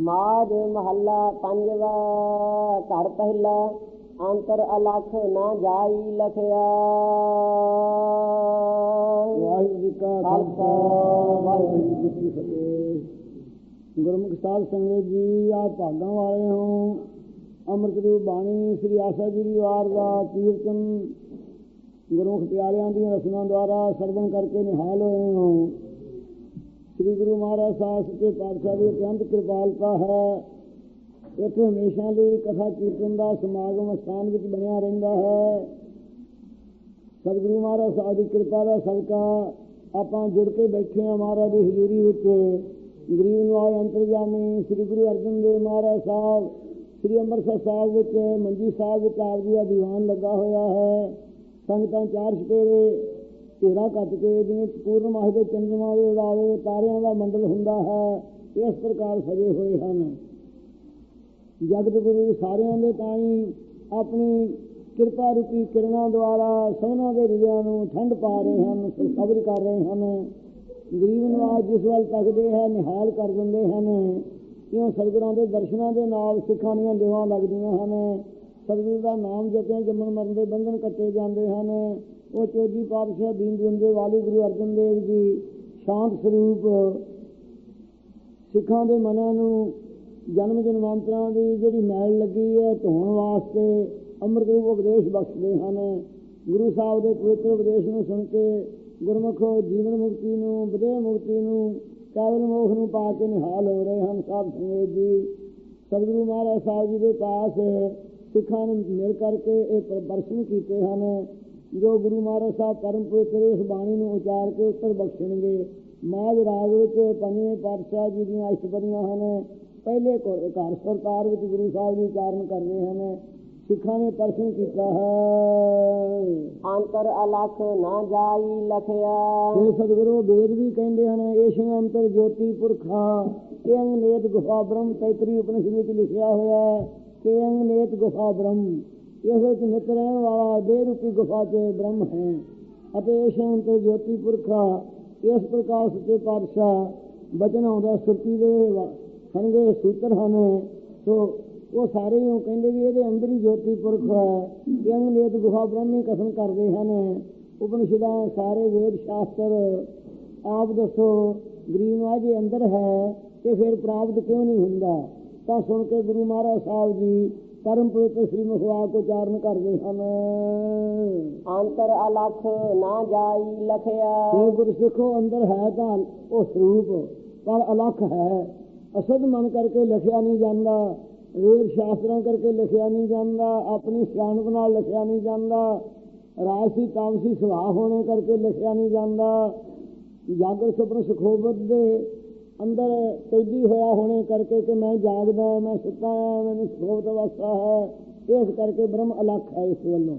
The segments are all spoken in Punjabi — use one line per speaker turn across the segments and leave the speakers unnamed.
ਮਾਜ ਮਹੱਲਾ ਪੰਜਵਾ, ਘਰ ਪਹਿਲਾ, ਅੰਤਰ ਅਲਖ ਨਾ ਜਾਈ ਲਖਿਆ।
ਵਾਹਿਗੁਰੂ ਜੀ ਕਾ ਖਾਲਸਾ, ਵਾਹਿਗੁਰੂ ਜੀ ਕੀ ਫਤਿਹ। ਗੁਰਮੁਖ ਸਾਹਿਬ ਸੰਗਤ ਜੀ ਆ ਭਾਗਾਂ ਵਾਲੇ ਹੋ। ਅੰਮ੍ਰਿਤ ਰੂਪ ਬਾਣੀ ਸ੍ਰੀ ਆਸਾ ਜੀ ਦੀ ਵਾਰ ਦਾ ਕੀਰਤਨ ਗੁਰਮੁਖ ਪਿਆਰਿਆਂ ਦੀਆਂ ਰਸਮਾਂ ਦੁਆਰਾ ਸਰਵਣ ਕਰਕੇ ਨਿਹਾਲ ਹੋਏ ਹੋ। ਸ੍ਰੀ ਗੁਰੂ ਮਹਾਰਾਜ ਸਾਹਿਬ ਸੱਚੇ ਪਾਤਸ਼ਾਹ ਦੀ ਅਤਿਅੰਤ ਕਿਰਪਾਲਤਾ ਹੈ। ਇੱਥੇ ਹਮੇਸ਼ਾ ਲਈ ਕਥਾ ਕੀਰਤਨ ਦਾ ਸਮਾਗਮ ਸਥਾਨ ਵਿੱਚ ਬਣਿਆ ਰਹਿੰਦਾ ਹੈ। ਸਤਿਗੁਰੂ ਮਹਾਰਾਜ ਸਾਹਿਬ ਦੀ ਕਿਰਪਾ ਦਾ ਸਦਕਾ ਆਪਾਂ ਜੁੜ ਕੇ ਬੈਠੇ ਹਾਂ ਮਹਾਰਾਜ ਦੀ ਹਜ਼ੂਰੀ ਵਿੱਚ। ਗਰੀਬ ਨਿਵਾਜ ਅੰਤਰਜਾਮੀ ਸ੍ਰੀ ਗੁਰੂ ਅਰਜਨ ਦੇਵ ਮਹਾਰਾਜ ਸਾਹਿਬ, ਸ੍ਰੀ ਅੰਮ੍ਰਿਤਸਰ ਸਾਹਿਬ ਵਿੱਚ, ਮੰਜੀ ਸਾਹਿਬ ਵਿੱਚ ਆਪ ਜੀ ਦਾ ਦੀਵਾਨ ਲੱਗਾ ਹੋਇਆ ਹੈ। ਸੰਗਤਾਂ ਚਾਰ ਛਪੇਰੇ ਘੇਰਾ ਕੱਟ ਕੇ ਜਿਵੇਂ ਪੂਰਨਮਾਸ ਦੇ ਚੰਦਰਮਾ ਦੇ ਉਡਾਵੇ ਤਾਰਿਆਂ ਦਾ ਮੰਡਲ ਹੁੰਦਾ ਹੈ, ਇਸ ਪ੍ਰਕਾਰ ਸਜੇ ਹੋਏ ਹਨ। ਜਗਤ ਗੁਰੂ ਸਾਰਿਆਂ ਦੇ ਤਾਈ ਆਪਣੀ ਕਿਰਪਾ ਰੂਪੀ ਕਿਰਨਾਂ ਦੁਆਰਾ ਸਭਨਾਂ ਦੇ ਹਿਰਦਿਆਂ ਨੂੰ ਠੰਡ ਪਾ ਰਹੇ ਹਨ ਸਬਰ ਕਰ ਰਹੇ ਹਨ। ਗਰੀਬ ਨਵਾਜ ਜਿਸ ਵੱਲ ਤੱਕਦੇ ਹੈ, ਨਿਹਾਲ ਕਰ ਦਿੰਦੇ ਹਨ। ਕਿਉਂ ਸਤਿਗੁਰਾਂ ਦੇ ਦਰਸ਼ਨਾਂ ਦੇ ਨਾਲ ਸਿੱਖਾਂ ਦੀਆਂ ਦੇਵਾਂ ਲੱਗਦੀਆਂ ਹਨ। ਸਤਿਗੁਰੂ ਦਾ ਨਾਮ ਜਪਿਆ, ਜੰਮਣ ਮਰਨ ਦੇ ਬੰਧਨ ਕੱਟੇ ਜਾਂਦੇ ਹਨ। ਉਹ ਚੋਜੀ ਪਾਤਸ਼ਾਹ ਦੀਨ ਦੁੰਦੇ ਵਾਲੇ ਗੁਰੂ ਅਰਜਨ ਦੇਵ ਜੀ ਸ਼ਾਂਤ ਸਰੂਪ ਸਿੱਖਾਂ ਦੇ ਮਨਾਂ ਨੂੰ ਜਨਮ ਜਨਮਾਂਤਰਾਂ ਦੀ ਜਿਹੜੀ ਮੈਲ ਲੱਗੀ ਹੈ, ਧੋਣ ਵਾਸਤੇ ਅੰਮ੍ਰਿਤ ਰੂਪ ਉਪਦੇਸ਼ ਬਖਸ਼ਦੇ ਹਨ। ਗੁਰੂ ਸਾਹਿਬ ਦੇ ਪਵਿੱਤਰ ਉਪਦੇਸ਼ ਨੂੰ ਸੁਣ ਕੇ ਗੁਰਮੁਖ ਜੀਵਨ ਮੁਕਤੀ ਨੂੰ ਵਿਦੇਹ ਮੁਕਤੀ ਨੂੰ, ਕੇਵਲ ਮੋਖ ਨੂੰ ਪਾ ਕੇ ਨਿਹਾਲ ਹੋ ਰਹੇ ਹਨ ਸਾਧ ਸੰਗਤ ਜੀ। ਸਤਿਗੁਰੂ ਮਹਾਰਾਜ ਸਾਹਿਬ ਜੀ ਦੇ ਪਾਸ ਸਿੱਖਾਂ ਨੂੰ ਮਿਲ ਕਰਕੇ ਇਹ ਪ੍ਰਦਰਸ਼ਨ ਕੀਤੇ ਹਨ। ਜੋ ਗੁਰੂ ਮਹਾਰਾਜ ਸਾਹਿਬ ਪਰਮ ਪਵਿੱਤਰ ਇਸ ਬਾਣੀ ਨੂੰ ਉਚਾਰ ਕੇ ਉੱਤਰ ਬਖਸ਼ਣਗੇ ਮਾਝ ਰਾਗ ਵਿੱਚ ਪੰਜਵੇਂ ਪਾਤਸ਼ਾਹ ਜੀ ਦੀਆਂ ਅਸ਼ਟਪਦੀਆਂ ਹਨ। ਪਹਿਲੇ ਘਰ ਸਰਕਾਰ ਵਿੱਚ ਗੁਰੂ ਸਾਹਿਬ ਜੀ ਉਚਾਰਨ ਕਰਦੇ ਹਨ। ਸਿੱਖਾਂ ਨੇ ਪ੍ਰਸ਼ਨ ਕੀਤਾ ਹੈ।
ਅੰਤਰ ਅਲਖ ਨਾ ਜਾਈ ਲਖਿਆ।
ਇਹ ਸਤਿਗੁਰੂ ਵੇਦ ਵੀ ਕਹਿੰਦੇ ਹਨ ਏਸ਼ ਅੰਤਰ ਜੋਤੀ ਪੁਰਖਾ ਕਿੰਗ ਨੇਤ ਗੁਫਾ ਬ੍ਰਹਮ ਤੈਤਰੀ ਉਪਨਿਸ਼ਦ ਵਿੱਚ ਲਿਖਿਆ ਹੋਇਆ ਹੈ ਕਿੰਗ ਨੇਤ ਗੁਫਾ ਬ੍ਰਹਮ ਇਸ ਵਿੱਚ ਨਿਤ ਰਹਿਣ ਵਾਲਾ ਦੇ ਰੂਪੀ ਗੁਫਾ 'ਚ ਬ੍ਰਹਮ ਹੈ ਅਤੇ ਏਸ਼ ਅੰਤਰ ਜੋਤੀ ਪੁਰਖਾ ਇਸ ਪ੍ਰਕਾਰ ਸੱਚੇ ਪਾਤਸ਼ਾਹ ਬਚਨ ਆਉਂਦਾ, ਸੁਰਤੀ ਦੇ ਖਣਗੇ ਸੂਤਰ ਹਨ। ਸੋ ਉਹ ਸਾਰੇ ਉਹ ਕਹਿੰਦੇ ਵੀ ਇਹਦੇ ਅੰਦਰ ਹੀ ਜੋਤੀ ਪੁਰਖ ਹੈ। ਕਿੰਗ ਨੇਤ ਗੁਫਾ ਬ੍ਰਹਮੀ ਕਸਮ ਕਰਦੇ ਹਨ। ਉਪਨਿਸ਼ਦਾਂ, ਸਾਰੇ ਵੇਦ ਸ਼ਾਸਤਰ, ਆਪ ਦੱਸੋ, ਗਰੀਬ ਜੀ ਅੰਦਰ ਹੈ ਤੇ ਫਿਰ ਪ੍ਰਾਪਤ ਕਿਉਂ ਨਹੀਂ ਹੁੰਦਾ? ਤਾਂ ਸੁਣ ਕੇ ਗੁਰੂ ਮਹਾਰਾਜ ਸਾਹਿਬ ਜੀ ਪਰਮ ਪਵਿੱਤਰ ਸ੍ਰੀ ਮੁਖਵਾਕ ਉਚਾਰਨ ਕਰਦੇ ਹਨ
ਅੰਤਰ ਅਲਖ ਨਾ ਜਾਈ ਲਖਿਆ।
ਇਹ ਗੁਰਸਿੱਖੋ ਅੰਦਰ ਹੈ ਤਾਂ ਉਹ ਸਰੂਪ ਪਰ ਅਲਖ ਹੈ। ਅਸਦ ਮਨ ਕਰਕੇ ਲਿਖਿਆ ਨਹੀਂ ਜਾਂਦਾ ਵੇਦ ਸ਼ਾਸਤਰਾਂ ਕਰਕੇ ਲਿਖਿਆ ਨਹੀਂ ਜਾਂਦਾ ਆਪਣੀ ਸਿਆਣਪ ਨਾਲ ਲਿਖਿਆ ਨਹੀਂ ਜਾਂਦਾ ਰਾਜਸੀ ਤਾਮਸੀ ਸੁਭਾਅ ਹੋਣੇ ਕਰਕੇ ਲਿਖਿਆ ਨਹੀਂ ਜਾਂਦਾ। ਜਾਗਰ ਸੁਪਨ ਸੁਖੋਬਤ ਦੇ ਅੰਦਰ ਕੈਦੀ ਹੋਇਆ ਹੋਣੇ ਕਰਕੇ ਕਿ ਮੈਂ ਜਾਗਦਾ, ਮੈਂ ਸੁੱਤਾ ਹਾਂ ਮੈਨੂੰ ਸੁਖੋਬਤ ਅਵਸਥਾ ਹੈ। ਇਸ ਕਰਕੇ ਬ੍ਰਹਮ ਅਲੱਖ ਹੈ ਇਸ ਵੱਲੋਂ।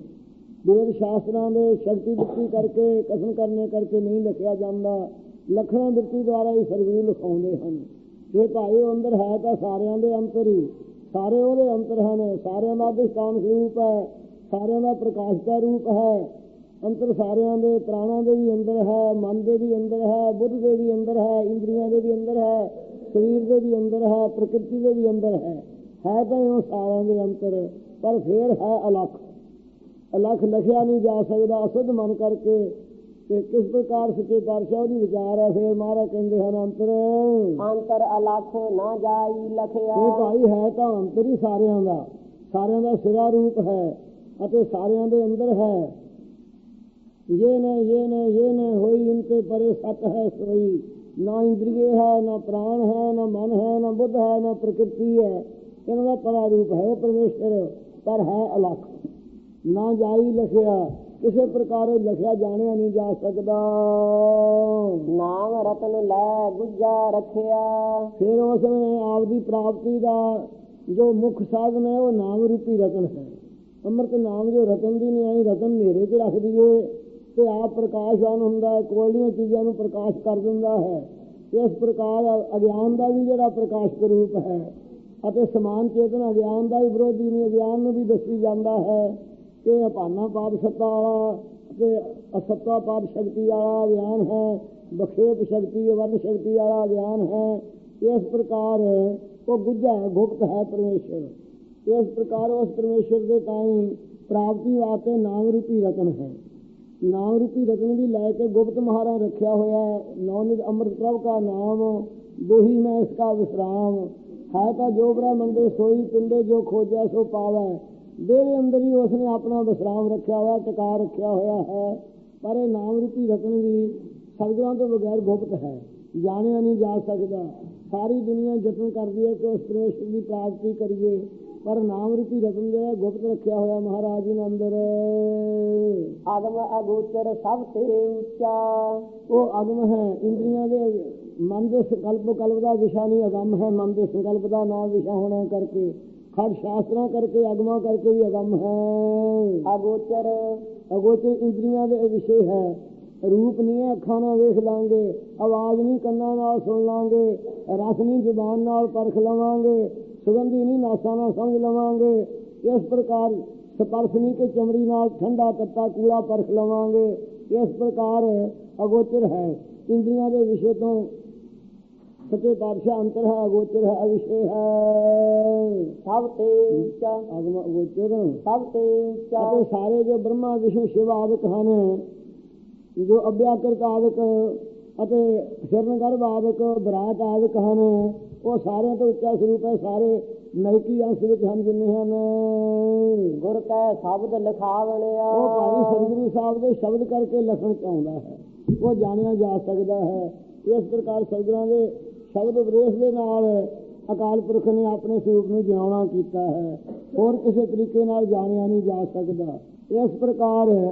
ਵੇਦ ਸ਼ਾਸਤਰਾਂ ਦੇ ਸ਼ਕਤੀ ਦਿੱਤੀ ਕਰਕੇ ਕਸਮ ਕਰਨੇ ਕਰਕੇ ਨਹੀਂ ਲਿਖਿਆ ਜਾਂਦਾ। ਲਖਣਾ ਦਿੱਤੀ ਦੁਆਰਾ ਹੀ ਸਰਗੁਰੂ ਲਿਖਾਉਂਦੇ ਹਨ। ਜੇ ਭਾਈ ਉਹ ਅੰਦਰ ਹੈ ਤਾਂ ਸਾਰਿਆਂ ਦੇ ਅੰਤਰ ਹੀ। ਸਾਰੇ ਉਹਦੇ ਅੰਤਰ ਹਨ। ਸਾਰਿਆਂ ਦਾ ਅਧਿਸ਼ਾਨ ਸਰੂਪ ਹੈ। ਸਾਰਿਆਂ ਦਾ ਪ੍ਰਕਾਸ਼ ਦਾ ਰੂਪ ਹੈ। ਅੰਤਰ ਸਾਰਿਆਂ ਦੇ ਪ੍ਰਾਣਾਂ ਦੇ ਵੀ ਅੰਦਰ ਹੈ ਮਨ ਦੇ ਵੀ ਅੰਦਰ ਹੈ ਬੁੱਧ ਦੇ ਵੀ ਅੰਦਰ ਹੈ ਇੰਦਰੀਆਂ ਦੇ ਵੀ ਅੰਦਰ ਹੈ ਸਰੀਰ ਦੇ ਵੀ ਅੰਦਰ ਹੈ ਪ੍ਰਕਿਰਤੀ ਦੇ ਵੀ ਅੰਦਰ ਹੈ। ਹੈ ਤਾਂ ਉਹ ਸਾਰਿਆਂ ਦੇ ਅੰਤਰ ਪਰ ਫੇਰ ਹੈ ਅਲਖ। ਅਲਖ ਲਿਖਿਆ ਨਹੀਂ ਜਾ ਸਕਦਾ ਅਸਦ ਮਨ ਕਰਕੇ। ਤੇ ਕਿਸ ਪ੍ਰਕਾਰ ਸੱਚੇ ਪਾਤਸ਼ਾਹ ਦੀ ਵਿਚਾਰ ਹੈ ਫਿਰ ਮਹਾਰਾਜ ਕਹਿੰਦੇ ਹਨ ਅੰਤਰ।
ਅੰਤਰ ਅਲਖ ਨਾ ਜਾਈ ਲਖਿਆ।
ਇਹ ਭਾਈ ਹੈ ਤਾਂ ਅੰਤਰ ਹੀ ਸਾਰਿਆਂ ਦਾ। ਸਾਰਿਆਂ ਦਾ ਸਿਰਾ ਰੂਪ ਹੈ ਅਤੇ ਸਾਰਿਆਂ ਦੇ ਅੰਦਰ ਹੈ। ਇਹ ਨੇ ਇਹ ਨੇ ਇਹ ਨੇ ਹੋਈ ਇਨਕੇ ਪਰੇ ਸਤ ਹੈ ਸੋਈ ਨਾ ਇੰਦਰੀਏ ਹੈ ਨਾ ਪ੍ਰਾਣ ਹੈ ਨਾ ਮਨ ਹੈ ਨਾ ਬੁੱਧ ਹੈ ਨਾ ਪ੍ਰਕਿਰਤੀ ਹੈ ਇਹਨਾਂ ਦਾ ਪਰਾ ਰੂਪ ਹੈ ਪਰਮੇਸ਼ਰ ਪਰ ਹੈ ਅਲਖ ਨਾ ਜਾਈ ਲਿਖਿਆ ਕਿਸੇ ਪ੍ਰਕਾਰ ਲਿਖਿਆ ਜਾਣਿਆ ਨਹੀਂ ਜਾ ਸਕਦਾ
ਨਾਮ ਰਤਨ ਲੈ ਗੁੱਜਾ ਰੱਖਿਆ
ਫਿਰ ਉਸ ਨੇ ਆਪ ਦੀ ਪ੍ਰਾਪਤੀ ਦਾ ਜੋ ਮੁੱਖ ਸਾਧਨ ਹੈ ਉਹ ਨਾਮ ਰੂਪੀ ਰਤਨ ਹੈ ਅੰਮ੍ਰਿਤ ਨਾਮ ਜੋ ਰਤਨ ਦੀ ਨਹੀਂ ਆਈ ਰਤਨ ਮੇਰੇ 'ਚ ਰੱਖ ਦਈਏ ਤੇ ਆਪ ਪ੍ਰਕਾਸ਼ਵਾਨ ਹੁੰਦਾ ਹੈ, ਕੋਲੀਆਂ ਚੀਜ਼ਾਂ ਨੂੰ ਪ੍ਰਕਾਸ਼ ਕਰ ਦਿੰਦਾ ਹੈ। ਇਸ ਪ੍ਰਕਾਰ ਅਗਿਆਨ ਦਾ ਵੀ ਜਿਹੜਾ ਪ੍ਰਕਾਸ਼ ਰੂਪ ਹੈ, ਅਤੇ ਸਮਾਨ ਚੇਤਨ ਅਗਿਆਨ ਦਾ ਵੀ, ਵਿਰੋਧੀ ਨਹੀਂ ਅਗਿਆਨ ਨੂੰ ਵੀ ਦੱਸੀ ਜਾਂਦਾ ਹੈ ਕਿ ਅਪਾਨਾ ਪਾਪ ਸੱਤਾ ਵਾਲਾ ਤੇ ਅਸੱਤਾ ਪਾਪ ਸ਼ਕਤੀ ਵਾਲਾ ਅਗਿਆਨ ਹੈ ਬਖੇਪ ਸ਼ਕਤੀ ਵਰਨ ਸ਼ਕਤੀ ਵਾਲਾ ਅਗਿਆਨ ਹੈ। ਇਸ ਪ੍ਰਕਾਰ ਉਹ ਗੁੱਝਾ ਗੁਪਤ ਹੈ ਪਰਮੇਸ਼ਰ। ਇਸ ਪ੍ਰਕਾਰ ਉਸ ਪਰਮੇਸ਼ਰ ਦੇ ਤਾਈਂ ਪ੍ਰਾਪਤੀ ਵਾਸਤੇ ਨਾਮ ਰੂਪੀ ਰਤਨ ਹੈ। ਨਾਮ ਰੂਪੀ ਰਤਨ ਦੀ ਲੈ ਕੇ ਗੁਪਤ ਮਹਾਰਾ ਰੱਖਿਆ ਹੋਇਆ ਹੈ। ਨੌਨਿਤ ਅੰਮ੍ਰਿਤ ਪ੍ਰਭ ਕਾ ਨਾਮ, ਦੇਹੀ ਮੈਂ ਇਸ ਕਾ ਵਿਸਰਾਮ। ਹੈ ਤਾਂ ਜੋ ਬ੍ਰਹਮੰਡ ਦੇ ਸੋਈ, ਪਿੰਡੇ ਜੋ ਖੋਜਿਆ ਸੋ ਪਾਵੈ। ਦੇਹ ਦੇ ਅੰਦਰ ਹੀ ਉਸਨੇ ਆਪਣਾ ਵਿਸਰਾਮ ਰੱਖਿਆ ਹੋਇਆ, ਟਿਕਾ ਰੱਖਿਆ ਹੋਇਆ ਹੈ। ਪਰ ਇਹ ਨਾਮ ਰੂਪੀ ਰਤਨ ਵੀ ਸ਼ਬਦਾਂ ਤੋਂ ਬਗੈਰ ਗੁਪਤ ਹੈ। ਜਾਣਿਆ ਨਹੀਂ ਜਾ ਸਕਦਾ। ਸਾਰੀ ਦੁਨੀਆ ਯਤਨ ਕਰਦੀ ਹੈ ਕਿ ਉਸ ਪ੍ਰੇਸ਼ ਦੀ ਪ੍ਰਾਪਤੀ ਕਰੀਏ। ਪਰ ਨਾਮ ਰੂਪੀ ਰਤਨ ਜਿਹੜਾ ਗੁਪਤ ਰੱਖਿਆ ਹੋਇਆ ਮਹਾਰਾਜ ਜੀ ਨੇ ਅੰਦਰ।
ਅਗਮ ਅਗੋਚਰ ਸਭ ਤੇ ਉੱਚਾ।
ਉਹ ਅਗਮ ਹੈ ਇੰਦਰੀਆਂ ਦੇ ਮਨ ਦੇ ਸੰਕਲਪ ਕਲਪ ਦਾ ਵਿਸ਼ਾ ਨਹੀਂ ਅਗਮ ਹੈ ਮਨ ਦੇ ਸੰਕਲਪ ਦਾ ਨਾਮ ਵਿਸ਼ਾ ਹੋਣਾ ਕਰਕੇ। ਖੜ ਸ਼ਾਸਤਰਾਂ ਕਰਕੇ ਅਗਮਾਂ ਕਰਕੇ ਵੀ ਅਗਮ ਹੈ।
ਅਗੋਚਰ।
ਅਗੋਚਰ ਇੰਦਰੀਆਂ ਦੇ ਵਿਸ਼ੇ ਹੈ। ਰੂਪ ਨਹੀਂ ਹੈ ਅੱਖਾਂ ਨਾਲ ਵੇਖ ਲਾਂਗੇ ਆਵਾਜ਼ ਨਹੀਂ ਕੰਨਾਂ ਨਾਲ ਸੁਣ ਲਾਂਗੇ ਰਸ ਨਹੀਂ ਜ਼ੁਬਾਨ ਨਾਲ ਪਰਖ ਲਵਾਂਗੇ। ਸੁਗੰਧੀ ਨਹੀਂ ਨਾਸਾਂ ਨਾਲ ਸਮਝ ਲਵਾਂਗੇ। ਇਸ ਪ੍ਰਕਾਰ ਸਪਰਸ਼ ਨਹੀਂ ਕਿ ਚਮੜੀ ਨਾਲ ਠੰਡਾ ਤੱਤਾ ਕੂੜਾ ਪਰਖ ਲਵਾਂਗੇ। ਇਸ ਪ੍ਰਕਾਰ ਅਗੋਚਰ ਹੈ। ਇੰਦਰੀਆਂ ਦੇ ਵਿਸ਼ੇ ਤੋਂ ਸੱਚੇ ਪਾਤਸ਼ਾਹ ਅੰਤਰ ਹੈ ਅਗੋਚਰ ਹੈ ਅਵਿਸ਼ੇ ਹੈ।
ਸਭ ਤੇ ਉੱਚਾ।
ਅਗਮ ਅਗੋਚਰ।
ਸਭ ਤੇ ਉੱਚਾ।
ਅਤੇ ਸਾਰੇ ਜੋ ਬ੍ਰਹਮਾ ਵਿਸ਼ਨੂੰ ਸ਼ਿਵ ਆਦਿਕ ਹਨ ਜੋ ਅਭਿਆਕਰਤ ਆਦਿਕ ਅਤੇ ਹਿਰਨਗਰਭ ਆਦਿਕ ਵਿਰਾਟ ਆਦਿਕ ਹਨ ਉਹ ਸਾਰਿਆਂ ਤੋਂ ਉੱਚਾ ਸਰੂਪ ਹੈ ਸਾਰੇ ਨੈਕੀ ਅੰਸ਼ ਵਿੱਚ ਹਨ ਜਿੰਨੇ ਹਨ।
ਗੁਰ ਕੈ ਸ਼ਬਦ ਲਿਖਾਵਣਿਆ।
ਉਹ ਭਾਈ ਸਤਿਗੁਰੂ ਸਾਹਿਬ ਦੇ ਸ਼ਬਦ ਕਰਕੇ ਲਖਣ ਚਾਹੁੰਦਾ ਹੈ। ਉਹ ਜਾਣਿਆ ਜਾ ਸਕਦਾ ਹੈ। ਇਸ ਪ੍ਰਕਾਰ ਸਤਿਗੁਰਾਂ ਦੇ ਸ਼ਬਦ ਉਪਦੇਸ਼ ਦੇ ਨਾਲ ਅਕਾਲ ਪੁਰਖ ਨੇ ਆਪਣੇ ਸਰੂਪ ਨੂੰ ਜਿਉਣਾ ਕੀਤਾ ਹੈ। ਹੋਰ ਕਿਸੇ ਤਰੀਕੇ ਨਾਲ ਜਾਣਿਆ ਨਹੀਂ ਜਾ ਸਕਦਾ। ਇਸ ਪ੍ਰਕਾਰ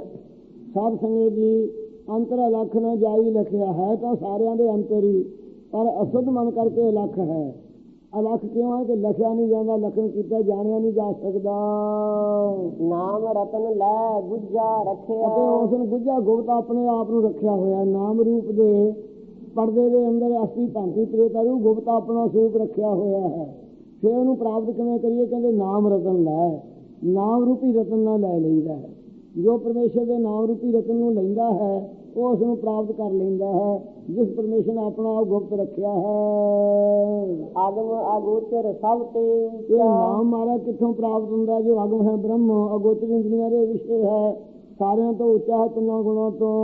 ਸਾਧ ਸੰਗਤ ਜੀ ਅੰਤਰ ਅਲੱਖ ਨਾ ਜਾਈ ਲਖਿਆ ਹੈ ਤਾਂ ਸਾਰਿਆਂ ਦੇ ਅੰਤਰ ਹੀ ਪਰ ਅਸੁੱਧ ਮਨ ਕਰਕੇ ਅਲੱਖ ਹੈ। ਅਲੱਖ ਕਿਉਂ ਹੈ ਕਿ ਲਖਿਆ ਨਹੀਂ ਜਾਂਦਾ ਲਖਨ ਕੀਤਾ ਜਾਣਿਆ ਨਹੀਂ ਜਾ ਸਕਦਾ।
ਨਾਮ ਰਤਨ ਲੈ ਗੁੱਜਾ ਰੱਖਿਆ।
ਅਤੇ ਉਸ ਨੂੰ ਗੁੱਜਾ ਗੁਪਤ ਆਪਣੇ ਆਪ ਨੂੰ ਰੱਖਿਆ ਹੋਇਆ ਨਾਮ ਰੂਪ ਦੇ ਪਰਦੇ ਦੇ ਅੰਦਰ ਅਸਲੀ ਭਾਂਤੀ ਪ੍ਰੇਤਾ ਨੂੰ ਗੁਪਤ ਆਪਣਾ ਸਰੂਪ ਰੱਖਿਆ ਹੋਇਆ ਹੈ। ਫਿਰ ਉਹਨੂੰ ਪ੍ਰਾਪਤ ਕਿਵੇਂ ਕਰੀਏ? ਕਹਿੰਦੇ ਨਾਮ ਰਤਨ ਲੈ। ਨਾਮ ਰੂਪੀ ਰਤਨ ਨਾਲ ਲੈ ਲਈਦਾ ਹੈ। ਜੋ ਪਰਮੇਸ਼ਰ ਦੇ ਨਾਮ ਰੂਪੀ ਰਤਨ ਨੂੰ ਲੈਂਦਾ ਹੈ ਉਸ ਨੂੰ ਪ੍ਰਾਪਤ ਕਰ ਲੈਂਦਾ ਹੈ ਜਿਸ ਪਰਮੇਸ਼ਰ ਨੇ ਆਪਣਾ ਆਪ ਗੁਪਤ ਰੱਖਿਆ ਹੈ।
ਅਗਮ ਅਗੋਚਰ ਸਭ ਤੇ
ਇਹ ਨਾਮ ਮਾਰਾ ਕਿੱਥੋਂ ਪ੍ਰਾਪਤ ਹੁੰਦਾ ਜੋ ਅਗਮ ਹੈ ਬ੍ਰਹਮ ਅਗੋਚਰ ਇੰਦਰੀਆਂ ਦੇ ਵਿਸ਼ੇ ਹੈ। ਸਾਰਿਆਂ ਤੋਂ ਉੱਚਾ ਹੈ ਤਿੰਨਾਂ ਗੁਣਾਂ ਤੋਂ।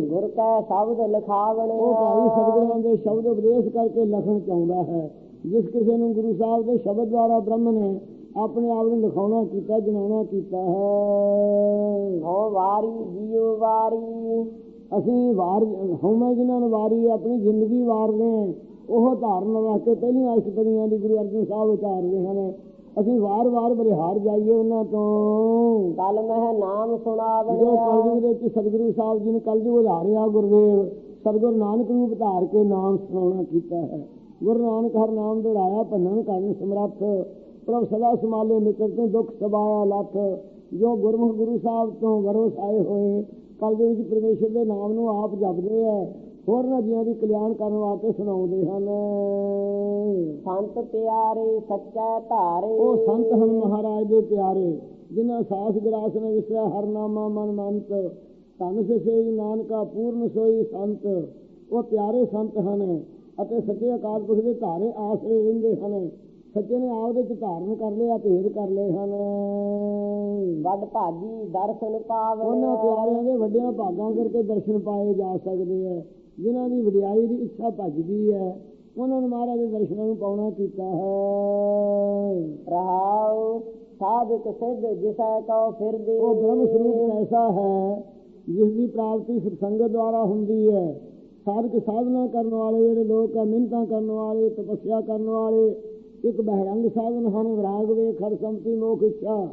ਗੁਰ ਕੈ ਸ਼ਬਦ ਲਿਖਾਵਣਿਆ
ਉਹ ਭਾਈ ਸਤਿਗੁਰਾਂ ਦੇ ਸ਼ਬਦ ਉਪਦੇਸ਼ ਕਰਕੇ ਲਖਣ ਚਾਹੁੰਦਾ ਹੈ ਜਿਸ ਕਿਸੇ ਨੂੰ ਗੁਰੂ ਸਾਹਿਬ ਦੇ ਸ਼ਬਦ ਦੁਆਰਾ ਬ੍ਰਹਮ ਨੇ ਆਪਣੇ ਆਪ ਨੂੰ ਲਿਖਾਉਣਾ ਕੀਤਾ ਜਨਾਉਣਾ ਕੀਤਾ ਹੈ।
ਹੋ ਵਾਰੀ ਜੀਉ ਵਾਰੀ।
ਅਸੀਂ ਵਾਰ ਹਉਮੈ ਜਿਨ੍ਹਾਂ ਨੂੰ ਵਾਰੀ ਆਪਣੀ ਜ਼ਿੰਦਗੀ ਵਾਰਦੇ ਹਾਂ। ਉਹ ਧਾਰਨ ਰੱਖ ਕੇ ਪਹਿਲੀਆਂ ਅਸ਼ਟਪਦੀਆਂ ਦੀ ਗੁਰੂ ਅਰਜਨ ਸਾਹਿਬ ਉਚਾਰਦੇ ਹਨ। ਅਸੀਂ ਵਾਰ-ਵਾਰ ਬਲਿਹਾਰ ਜਾਈਏ ਉਹਨਾਂ ਤੋਂ।
ਕਲ ਮਹਿ ਨਾਮ
ਜੋ
ਸੁਣਾਵਣਿਆ
ਕਲਯੁਗ ਦੇ ਵਿੱਚ ਸਤਿਗੁਰੂ ਸਾਹਿਬ ਜੀ ਨੇ ਕਲਯੁਗ ਉਧਾਰਿਆ ਗੁਰਦੇਵ ਸਤਿਗੁਰੂ ਨਾਨਕ ਰੂਪ ਧਾਰ ਕੇ ਨਾਮ ਸੁਣਾਉਣਾ ਕੀਤਾ ਹੈ। ਗੁਰੂ ਨਾਨਕ ਹਰ ਨਾਮ ਦੁਹਰਾਇਆ ਭੰਨਣ ਕਰਨ ਸਮਰੱਥ। ਪ੍ਰਭ ਸਦਾ ਸਮਾਲੇ ਮਿੱਤਰ ਤੋਂ ਦੁੱਖ ਸਬਾਇਆ ਲੱਥ ਜੋ ਗੁਰਮੁਖ ਗੁਰੂ ਸਾਹਿਬ ਤੋਂ ਵਰੋਸ ਆਏ ਹੋਏ ਕਲਯੁਗ ਵਿੱਚ ਪਰਮੇਸ਼ਰ ਦੇ ਨਾਮ ਨੂੰ ਆਪ ਜਪਦੇ ਹੈ ਹੋਰਨਾਂ ਜੀਆਂ ਦੀ ਕਲਿਆਣ ਕਰਨ ਵਾਸਤੇ ਸੁਣਾਉਂਦੇ ਹਨ।
ਸੰਤ ਪਿਆਰੇ ਸੱਚਾ ਧਾਰੇ।
ਉਹ ਸੰਤ ਹਨ ਮਹਾਰਾਜ ਦੇ ਪਿਆਰੇ ਜਿਨ੍ਹਾਂ ਸਾਸ ਗਰਾਸ ਨੇ ਵਿਸਰਿਆ ਹਰ ਨਾਮਾ ਮਨ ਮੰਤ। ਧਨ ਸੇ ਸੇਈ ਨਾਨਕਾ ਪੂਰਨ ਸੋਈ ਸੰਤ। ਉਹ ਪਿਆਰੇ ਸੰਤ ਹਨ ਅਤੇ ਸੱਚੇ ਅਕਾਲ ਪੁਰਖ ਦੇ ਧਾਰੇ ਆਸਰੇ ਰਹਿੰਦੇ ਹਨ। ਸੱਚੇ ਨੇ ਆਪ ਦੇ ਚ ਧਾਰਨ ਕਰ ਲਿਆ ਭੇਦ ਕਰ ਲਏ ਹਨ।
ਵੱਡ ਭਾਜੀ ਦਰਸ਼ਨ ਪਾਵਣਿਆ
ਉਹਨਾਂ ਪਿਆਰਿਆਂ ਦੇ ਵੱਡਿਆਂ ਭਾਗਾਂ ਕਰਕੇ ਦਰਸ਼ਨ ਪਾਏ ਜਾ ਸਕਦੇ ਹੈ ਜਿਨ੍ਹਾਂ ਦੀ ਵਡਿਆਈ ਦੀ ਇੱਛਾ ਭੱਜਦੀ ਹੈ ਉਹਨਾਂ ਨੂੰ ਮਹਾਰਾਜ ਦੇ ਦਰਸ਼ਨਾਂ ਨੂੰ ਪਾਉਣਾ ਕੀਤਾ ਹੈ।
ਰਹਾਉ ਸਾਧਕ ਸਿੱਧ ਜਿਸੈ ਕਉ ਫਿਰਦੇ।
ਉਹ ਬ੍ਰਹਮ ਸਰੂਪ ਐਸਾ ਹੈ ਜਿਸ ਦੀ ਪ੍ਰਾਪਤੀ ਸਤਸੰਗਤ ਦੁਆਰਾ ਹੁੰਦੀ ਹੈ। ਸਾਧਕ ਸਾਧਨਾ ਕਰਨ ਵਾਲੇ ਜਿਹੜੇ ਲੋਕ ਆ ਮਿਹਨਤਾਂ ਕਰਨ ਵਾਲੇ ਤਪੱਸਿਆ ਕਰਨ ਵਾਲੇ ਇੱਕ ਬਹਿਰੰਗ ਸਾਧਨ ਹਨ, ਵਿਰਾਗ ਵੇਖ ਹਰ ਸੰਪਤੀ, ਮੋਖ ਇੱਛਾ।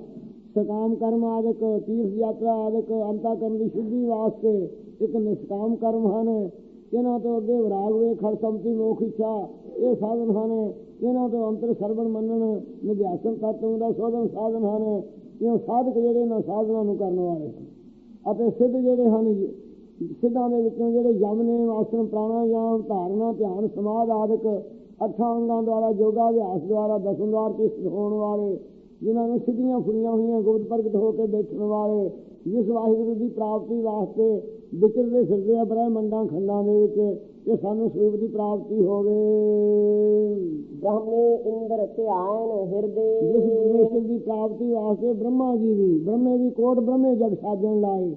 ਸਕਾਮ ਕਰਮ ਆਦਿਕ, ਤੀਰਥ ਯਾਤਰਾ ਆਦਿਕ, ਅੰਤਾ ਕਰਮ ਦੀ ਸ਼ੁੱਧੀ ਵਾਸਤੇ ਇੱਕ ਨਿਸ਼ਕਾਮ ਕਰਮ ਹਨ। ਇਹਨਾਂ ਤੋਂ ਅੱਗੇ ਵਿਰਾਗ ਵੇਖ ਹਰ ਸੰਪਤੀ, ਮੋਖ ਇੱਛਾ, ਇਹ ਸਾਧਨ ਹਨ। ਇਹਨਾਂ ਤੋਂ ਅੰਤਰ ਸਰਵਣ ਮੰਨਣ, ਨਿਧਿਆਸਨ ਤਤਵ ਦਾ ਸੋਧਨ ਸਾਧਨ ਹਨ। ਇਹ ਸਾਧਕ ਜਿਹੜੇ ਇਹਨਾਂ ਸਾਧਨਾਂ ਨੂੰ ਕਰਨ ਵਾਲੇ ਹਨ। ਅਤੇ ਸਿੱਧ ਜਿਹੜੇ ਹਨ, ਸਿੱਧਾਂ ਦੇ ਵਿੱਚੋਂ ਜਿਹੜੇ ਯਮ ਨੇ ਆਸਨ, ਪ੍ਰਾਣਾਯਾਮ, ਧਾਰਨਾ, ਧਿਆਨ, ਸਮਾਧ ਆਦਿਕ ਅੱਠਾਂ ਅੰਗਾਂ ਦੁਆਰਾ ਯੋਗਾ ਅਭਿਆਸ ਦੁਆਰਾ ਦਸੰਦਾਰ ਤੇ ਹੋਣ ਵਾਲੇ ਜਿਨ੍ਹਾਂ ਨੂੰ ਸਿੱਧੀਆਂ ਫੁਰੀਆਂ ਹੋਈਆਂ ਗੁਪਤ ਪ੍ਰਗਟ ਹੋ ਕੇ ਬੈਠਣ ਵਾਲੇ ਜਿਸ ਵਾਹਿਗੁਰੂ ਦੀ ਪ੍ਰਾਪਤੀ ਵਾਸਤੇ ਵਿਚਰਦੇ ਫਿਰਦੇ ਆ ਬ੍ਰਹਮੰਡਾਂ ਖੰਡਾਂ ਦੇ ਵਿੱਚ ਕਿ ਸਾਨੂੰ ਸਰੂਪ ਦੀ ਪ੍ਰਾਪਤੀ ਹੋਵੇ
ਬ੍ਰਹਮੇ ਇੰਦਰ ਧਿਆਨ
ਜਿਸ ਪਰਮੇਸ਼ਰ ਦੀ ਪ੍ਰਾਪਤੀ ਵਾਸਤੇ ਬ੍ਰਹਮਾ ਜੀ ਵੀ ਬ੍ਰਹਮੇ ਦੀ ਕੋਟ ਬ੍ਰਹਮੇ ਜਗ ਸਾਜਣ ਲਾਏ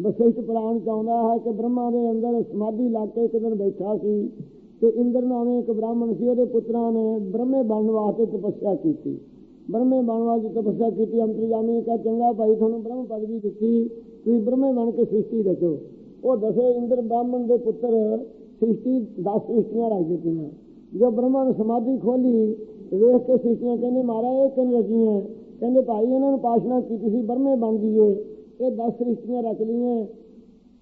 ਵਸਿਸ਼ਠ ਪੁਰਾਣ ਚਾਹੁੰਦਾ ਹੈ ਕਿ ਬ੍ਰਹਮਾ ਦੇ ਅੰਦਰ ਸਮਾਧੀ ਲਾ ਕੇ ਇੱਕ ਦਿਨ ਬੈਠਾ ਸੀ ਤੇ ਇੰਦਰ ਨਾਮੇ ਇੱਕ ਬ੍ਰਾਹਮਣ ਸੀ, ਉਹਦੇ ਪੁੱਤਰਾਂ ਨੇ ਬ੍ਰਹਮੇ ਬਣਨ ਵਾਸਤੇ ਤਪੱਸਿਆ ਕੀਤੀ। ਬ੍ਰਹਮੇ ਬਣਨ ਵਾਸਤੇ ਤਪੱਸਿਆ ਕੀਤੀ, ਅੰਤਰਜਾਮੀ ਕਹ, ਚੰਗਾ ਭਾਈ, ਤੁਹਾਨੂੰ ਬ੍ਰਹਮ ਪਦਵੀ ਦਿੱਤੀ, ਤੁਸੀਂ ਬ੍ਰਹਮੇ ਬਣ ਕੇ ਸ੍ਰਿਸ਼ਟੀ ਰਚੋ। ਉਹ ਦਸੇ, ਇੰਦਰ ਬ੍ਰਾਹਮਣ ਦੇ ਪੁੱਤਰ ਸ੍ਰਿਸ਼ਟੀ 10 ਸ੍ਰਿਸ਼ਟੀਆਂ ਰਚ ਦਿੱਤੀਆਂ। ਜੋ ਬ੍ਰਹਮਾ ਨੇ ਸਮਾਧੀ ਖੋਲੀ ਵੇਖ ਕੇ ਸ੍ਰਿਸ਼ਟੀਆਂ ਕਹਿੰਦੇ, ਮਹਾਰਾਜ, ਇਹ ਕਿਨ ਰਚੀਆਂ? ਕਹਿੰਦੇ, ਭਾਈ, ਇਹਨਾਂ ਨੂੰ ਪਾਸ਼ਨਾ ਕੀਤੀ ਸੀ, ਬ੍ਰਹਮੇ ਬਣ ਗਈਏ ਇਹ 10 ਸ੍ਰਿਸ਼ਟੀਆਂ ਰਚ ਲਈਆਂ।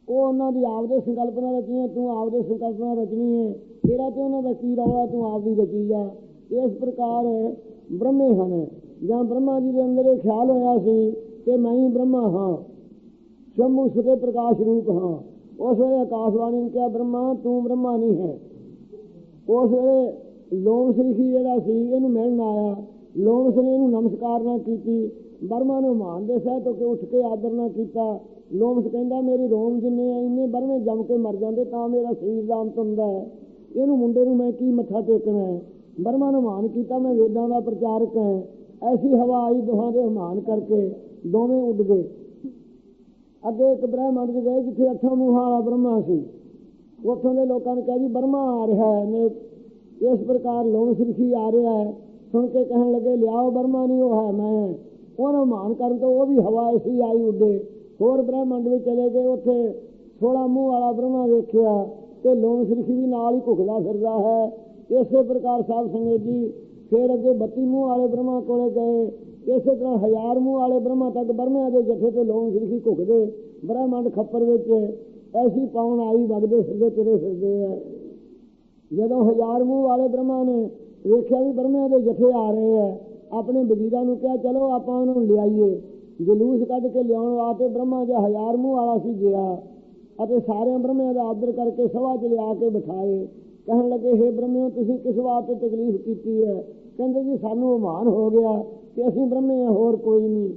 ਉਹ ਉਹਨਾਂ ਦੀ ਆਪਦੇ ਸੰਕਲਪਨਾ ਰਚੀਆਂ ਤੂੰ ਆਪਦੇ ਸੰਕਲਪਨਾ ਰਚਣੀ ਹੈ ਤੇਰਾ ਤੇ ਉਹਨਾਂ ਦਾ ਕੀ ਰੌਲਾ ਤੂੰ ਆਪਦੀ ਰਚੀ ਜਾ ਇਸ ਪ੍ਰਕਾਰ ਬ੍ਰਹਮੇ ਹਨ। ਜਾਂ ਬ੍ਰਹਮਾ ਜੀ ਦੇ ਅੰਦਰ ਇਹ ਖਿਆਲ ਹੋਇਆ ਸੀ ਕਿ ਮੈਂ ਹੀ ਬ੍ਰਹਮਾ ਹਾਂ। ਸ਼ੰਭੂ ਸੁਤੇ ਪ੍ਰਕਾਸ਼ ਰੂਪ ਹਾਂ। ਉਸ ਵੇਲੇ ਆਕਾਸ਼ਵਾਣੀ ਨੇ ਕਿਹਾ, ਬ੍ਰਹਮਾ, ਤੂੰ ਬ੍ਰਹਮਾ ਨਹੀਂ ਹੈ। ਉਸ ਵੇਲੇ ਲੋਮ ਸ੍ਰਿਖੀ ਜਿਹੜਾ ਸੀ, ਇਹਨੂੰ ਮਿਲਣ ਆਇਆ। ਲੋਮਸ ਨੇ ਇਹਨੂੰ ਨਮਸਕਾਰ ਨਾ ਕੀਤੀ। ਬਰਮਾ ਨੂੰ ਮਾਨ ਦੇ ਸਹਿ ਤੋਂ ਕਿ ਉੱਠ ਕੇ ਆਦਰ ਨਾ ਕੀਤਾ। ਲੋਮਸ ਕਹਿੰਦਾ, ਮੇਰੀ ਰੋਮ ਜਿੰਨੇ ਆ, ਇੰਨੇ ਬਰਮੇ ਜੰਮ ਕੇ ਮਰ ਜਾਂਦੇ, ਤਾਂ ਮੇਰਾ ਸਰੀਰ ਦਾ ਅੰਤ ਹੁੰਦਾ ਹੈ। ਇਹਨੂੰ ਮੁੰਡੇ ਨੂੰ ਮੈਂ ਕੀ ਮੱਥਾ ਟੇਕਣਾ ਹੈ? ਬਰਮਾ ਨੇ ਮਾਨ ਕੀਤਾ, ਮੈਂ ਵੇਦਾਂ ਦਾ ਪ੍ਰਚਾਰਕ ਹਾਂ। ਐਸੀ ਹਵਾ ਆਈ ਦੋਹਾਂ ਦੇ ਮਾਨ ਕਰਕੇ, ਦੋਵੇਂ ਉੱਡ ਗਏ। ਅੱਗੇ ਇੱਕ ਬ੍ਰਹਮੰਡ ਚ ਗਏ, ਜਿੱਥੇ ਅੱਠਾਂ ਮੂੰਹਾਂ ਵਾਲਾ ਬ੍ਰਹਮਾ ਸੀ। ਉੱਥੋਂ ਦੇ ਲੋਕਾਂ ਨੇ ਕਿਹਾ ਜੀ, ਬਰਮਾ ਆ ਰਿਹਾ ਹੈ, ਨੇ ਇਸ ਪ੍ਰਕਾਰ ਲੋਮ ਸ੍ਰਿਖੀ ਆ ਰਿਹਾ ਹੈ। ਸੁਣ ਕੇ ਕਹਿਣ ਲੱਗੇ, ਲਿਆਓ ਬਰਮਾ ਨਹੀਂ ਉਹ ਹੈ ਮੈਂ ਉਹਨੂੰ ਮਾਨ ਕਰਨ ਤੋਂ ਉਹ ਵੀ ਹਵਾ ਐਸੀ ਆਈ ਉੱਡੇ। ਹੋਰ ਬ੍ਰਹਿਮੰਡ ਵਿੱਚ ਚਲੇ ਗਏ, ਉੱਥੇ 16 ਮੂੰਹ ਵਾਲਾ ਬ੍ਰਹਮਾ ਵੇਖਿਆ ਤੇ ਲੋਮ ਸ੍ਰਿਖੀ ਵੀ ਨਾਲ ਹੀ ਘੁਕਦਾ ਫਿਰਦਾ ਹੈ। ਇਸੇ ਪ੍ਰਕਾਰ ਸਾਹਿਬ ਸੰਗਤ ਜੀ, ਫਿਰ ਅੱਗੇ 32 ਮੂੰਹ ਵਾਲੇ ਬ੍ਰਹਮਾ ਕੋਲੇ ਗਏ। ਇਸੇ ਤਰ੍ਹਾਂ ਹਜ਼ਾਰ ਮੂੰਹ ਵਾਲੇ ਬ੍ਰਹਮਾ ਤੱਕ ਬਰਮਿਆਂ ਦੇ ਜਥੇ ਤੇ ਲੋਮ ਸ੍ਰਿਖੀ ਘੁਕਦੇ ਬ੍ਰਹਮੰਡ ਖੱਪਰ ਵਿੱਚ ਐਸੀ ਪਾਉਣ ਆਈ, ਵਗਦੇ ਫਿਰਦੇ, ਤੁਰੇ ਫਿਰਦੇ ਆ। ਜਦੋਂ ਹਜ਼ਾਰ ਮੂੰਹ ਵਾਲੇ ਬ੍ਰਹਮਾ ਨੇ ਵੇਖਿਆ ਵੀ ਬਰਮਿਆਂ ਦੇ ਜਥੇ ਆ ਰਹੇ ਆ ਆਪਣੇ ਵਜ਼ੀਰਾਂ ਨੂੰ ਕਿਹਾ, ਚਲੋ ਆਪਾਂ ਉਹਨਾਂ ਨੂੰ ਲਿਆਈਏ। ਜਲੂਸ ਕੱਢ ਕੇ ਲਿਆਉਣ ਵਾਸਤੇ ਬ੍ਰਹਮਾ ਜੋ ਹਜ਼ਾਰ ਮੂੰਹ ਵਾਲਾ ਸੀ ਗਿਆ ਅਤੇ ਸਾਰਿਆਂ ਬ੍ਰਹਮਿਆਂ ਦਾ ਆਦਰ ਕਰਕੇ ਸਭਾ 'ਚ ਲਿਆ ਕੇ ਬਿਠਾਏ। ਕਹਿਣ ਲੱਗੇ, ਹੇ ਬ੍ਰਹਮਿਓ, ਤੁਸੀਂ ਕਿਸ ਵਾਸਤੇ ਤਕਲੀਫ ਕੀਤੀ ਹੈ? ਕਹਿੰਦੇ, ਜੀ, ਸਾਨੂੰ ਉਮਾਨ ਹੋ ਗਿਆ ਕਿ ਅਸੀਂ ਬ੍ਰਹਮੇ ਆ ਹੋਰ ਕੋਈ ਨਹੀਂ।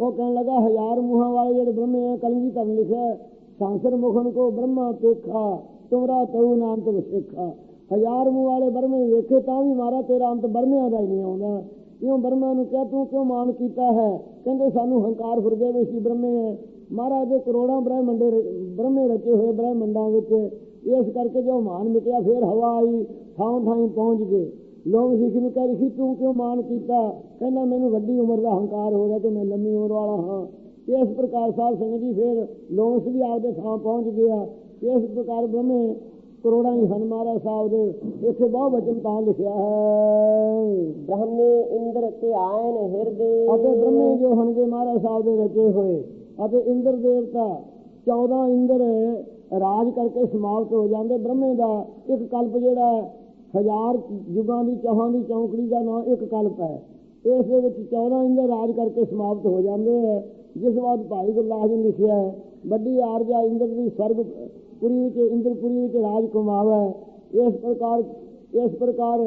ਉਹ ਕਹਿਣ ਲੱਗਾ, ਹਜ਼ਾਰ ਮੂੰਹਾਂ ਵਾਲੇ ਜਿਹੜੇ ਬ੍ਰਹਮੇ ਆ ਕਲਗੀ ਧਰਮ ਲਿਖਿਆ ਸੰਸਰ ਮੁਖਨ ਕੋ ਬ੍ਰਹਮਾ ਦੇਖਾ, ਤੁਮਰਾ ਤਉ ਨਾਮ ਤੇ ਸਿੱਖਾ। ਹਜ਼ਾਰ ਮੂੰਹ ਵਾਲੇ ਬਰਮੇ ਵੇਖੇ, ਤਾਂ ਵੀ ਮਾਰਾ ਤੇਰਾ ਅੰਤ ਬਰਮਿਆਂ ਦਾ ਹੀ ਨਹੀਂ ਆਉਂਦਾ। ਕਿਉਂ ਬ੍ਰਹਮਾ ਨੂੰ ਕਿਹਾ, ਤੂੰ ਕਿਉਂ ਮਾਨ ਕੀਤਾ ਹੈ? ਕਹਿੰਦੇ, ਸਾਨੂੰ ਹੰਕਾਰ ਫੁਰਗੇ ਵਿੱਚ ਸੀ ਬ੍ਰਹਮੇ ਹੈ। ਮਹਾਰਾਜ ਦੇ ਕਰੋੜਾਂ ਬ੍ਰਹਮੰਡੇ ਬ੍ਰਹਮੇ ਰਚੇ ਹੋਏ ਬ੍ਰਹਮੰਡਾਂ ਵਿੱਚ, ਇਸ ਕਰਕੇ ਜੋ ਮਾਨ ਮਿਟਿਆ, ਫਿਰ ਹਵਾ ਆਈ, ਥਾਂ ਥਾਂ ਪਹੁੰਚ ਗਏ। ਲੋਕ ਸਿੱਖ ਨੂੰ ਕਹਿ ਰਹੀ ਤੂੰ ਕਿਉਂ ਮਾਨ ਕੀਤਾ? ਕਹਿੰਦਾ, ਮੈਨੂੰ ਵੱਡੀ ਉਮਰ ਦਾ ਹੰਕਾਰ ਹੋ ਗਿਆ ਕਿ ਮੈਂ ਲੰਮੀ ਉਮਰ ਵਾਲਾ ਹਾਂ। ਇਸ ਪ੍ਰਕਾਰ ਸਾਹਿਬ ਸਿੰਘ ਜੀ ਫਿਰ ਲੋਕ ਵੀ ਆਪਦੇ ਥਾਂ ਪਹੁੰਚ ਗਿਆ। ਇਸ ਪ੍ਰਕਾਰ ਬ੍ਰਹਮੇ ਕਰੋੜਾਂ ਹੀ ਹਨ ਮਹਾਰਾਜ ਸਾਹਿਬ ਦੇ। ਇੱਥੇ ਬਹੁਤ ਵਚਨ ਤਾਂ ਲਿਖਿਆ ਹੈ।
ਬ੍ਰਹਮੇ ਇੰਦਰ ਧਿਆਨ ਹਿਰਦੇ।
ਅਤੇ ਬ੍ਰਹਮੇ ਜੋ ਹਨਗੇ ਮਹਾਰਾਜ ਸਾਹਿਬ ਦੇ ਰਚੇ ਹੋਏ ਅਤੇ ਇੰਦਰ ਦੇਵਤਾ 14 ਇੰਦਰ ਰਾਜ ਕਰਕੇ ਸਮਾਪਤ ਹੋ ਜਾਂਦੇ। ਬ੍ਰਹਮੇ ਦਾ ਇੱਕ ਕਲਪ ਜਿਹੜਾ ਹੈ, ਹਜ਼ਾਰ ਯੁਗਾਂ ਦੀ ਚੌਹਾਂ ਦੀ ਚੌਂਕੜੀ ਦਾ ਨਾਂ ਇੱਕ ਕਲਪ ਹੈ। ਇਸ ਦੇ ਵਿੱਚ 14 ਇੰਦਰ ਰਾਜ ਕਰਕੇ ਸਮਾਪਤ ਹੋ ਜਾਂਦੇ ਹੈ। ਜਿਸ ਬਾਅਦ ਭਾਈ ਗੁਰਦਾਸ ਜੀ ਨੇ ਲਿਖਿਆ ਹੈ ਵੱਡੀ ਆਰਜਾ ਇੰਦਰ ਦੀ ਸਵਰਗ ਪੁਰੀ ਵਿੱਚ ਇੰਦਰਪੁਰੀ ਵਿੱਚ ਰਾਜ ਕਮਾਵੇ ਇਸ ਪ੍ਰਕਾਰ ਇਸ ਪ੍ਰਕਾਰ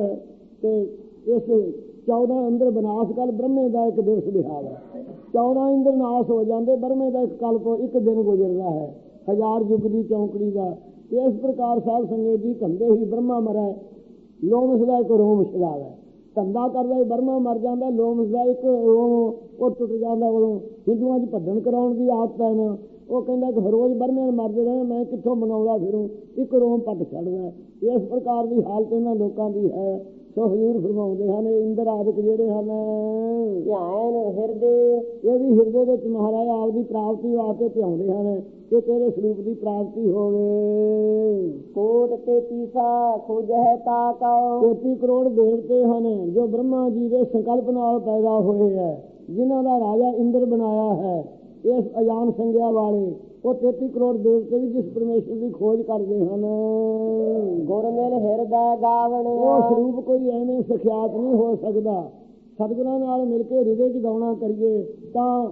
ਤੇ ਇਸ 14 ਇੰਦਰ ਵਿਨਾਸ਼ ਕਾਲ ਬ੍ਰਹਮੇ ਦਾ ਇੱਕ ਦਿਵਸ ਵਿਹਾਰ ਹੈ। 14 ਇੰਦਰ ਨਾਸ਼ ਹੋ ਜਾਂਦੇ, ਬ੍ਰਹਮੇ ਦਾ ਇੱਕ ਕਲਪ ਇੱਕ ਦਿਨ ਗੁਜ਼ਰਦਾ ਹੈ। ਹਜ਼ਾਰ ਯੁਗ ਦੀ ਚੌਂਕੜੀ ਦਾ। ਇਸ ਪ੍ਰਕਾਰ ਸਾਧ ਸੰਗਤ ਜੀ ਧੰਦੇ ਹੀ ਬ੍ਰਹਮਾ ਮਰੈ, ਲੋਮਸ ਦਾ ਇੱਕ ਰੋਮ ਛਡਾਵੇ। ਧੰਦਾ ਕਰਦਾ ਹੀ ਬ੍ਰਹਮਾ ਮਰ ਜਾਂਦਾ, ਲੋਮਸ ਦਾ ਇੱਕ ਰੋਮ ਉਹ ਟੁੱਟ ਜਾਂਦਾ, ਉਦੋਂ ਹਿੰਦੂਆਂ 'ਚ ਭੱਜਣ ਕਰਾਉਣ ਦੀ ਆਦਤ ਹੈ ਨਾ। ਉਹ ਕਹਿੰਦਾ ਕਿ ਰੋਜ਼ ਬਰਮੇ ਨਾਲ ਮਰਦੇ ਰਹੇ ਮੈਂ ਕਿੱਥੋਂ ਮਨਾਉਂਦਾ ਫਿਰੂੰ? ਇੱਕ ਰੋਮ ਪੱਟ ਛੱਡਦਾ ਇਸ ਪ੍ਰਕਾਰ ਦੀ ਹਾਲਤ ਇਹਨਾਂ ਲੋਕਾਂ ਦੀ ਹੈ। ਸੋ ਹਜ਼ੂਰ ਫਰਮਾਉਂਦੇ ਹਨ ਇੰਦਰ ਆਦਿਕ ਜਿਹੜੇ ਹਨ
ਧਿਆਨ ਹਿਰਦੇ।
ਇਹ ਵੀ ਹਿਰਦੇ ਵਿੱਚ ਮਹਾਰਾਜ ਆਪ ਦੀ ਪ੍ਰਾਪਤੀ ਵਾਸਤੇ ਧਿਆਉਂਦੇ ਹਨ ਕਿ ਤੇਰੇ ਸਰੂਪ ਦੀ ਪ੍ਰਾਪਤੀ ਹੋਵੇ।
ਕੋਟ ਤੇ ਤੀਸਾ ਖੁਜਹਿ ਤਾ ਕਉ।
33 ਕਰੋੜ ਦੇਵਤੇ ਹਨ ਜੋ ਬ੍ਰਹਮਾ ਜੀ ਦੇ ਸੰਕਲਪ ਨਾਲ ਪੈਦਾ ਹੋਏ ਹੈ ਜਿਨ੍ਹਾਂ ਦਾ ਰਾਜਾ ਇੰਦਰ ਬਣਾਇਆ ਹੈ। ਇਸ ਅਜਾਨ ਸੰਗਿਆ ਵਾਲੇ ਉਹ 33 ਕਰੋੜ ਦੇਵਤੇ ਵੀ ਜਿਸ ਪਰਮੇਸ਼ਰ ਦੀ ਖੋਜ ਕਰਦੇ ਹਨ।
ਗੁਰ ਮਿਲ ਹਿਰਦੈ ਗਾਵਣ।
ਉਹ ਸਰੂਪ ਕੋਈ ਐਵੇਂ ਸਖਿਆਤ ਨਹੀਂ ਹੋ ਸਕਦਾ। ਸਤਿਗੁਰਾਂ ਨਾਲ ਮਿਲ ਕੇ ਹਿਰਦੇ 'ਚ ਗਾਉਣਾ ਕਰੀਏ ਤਾਂ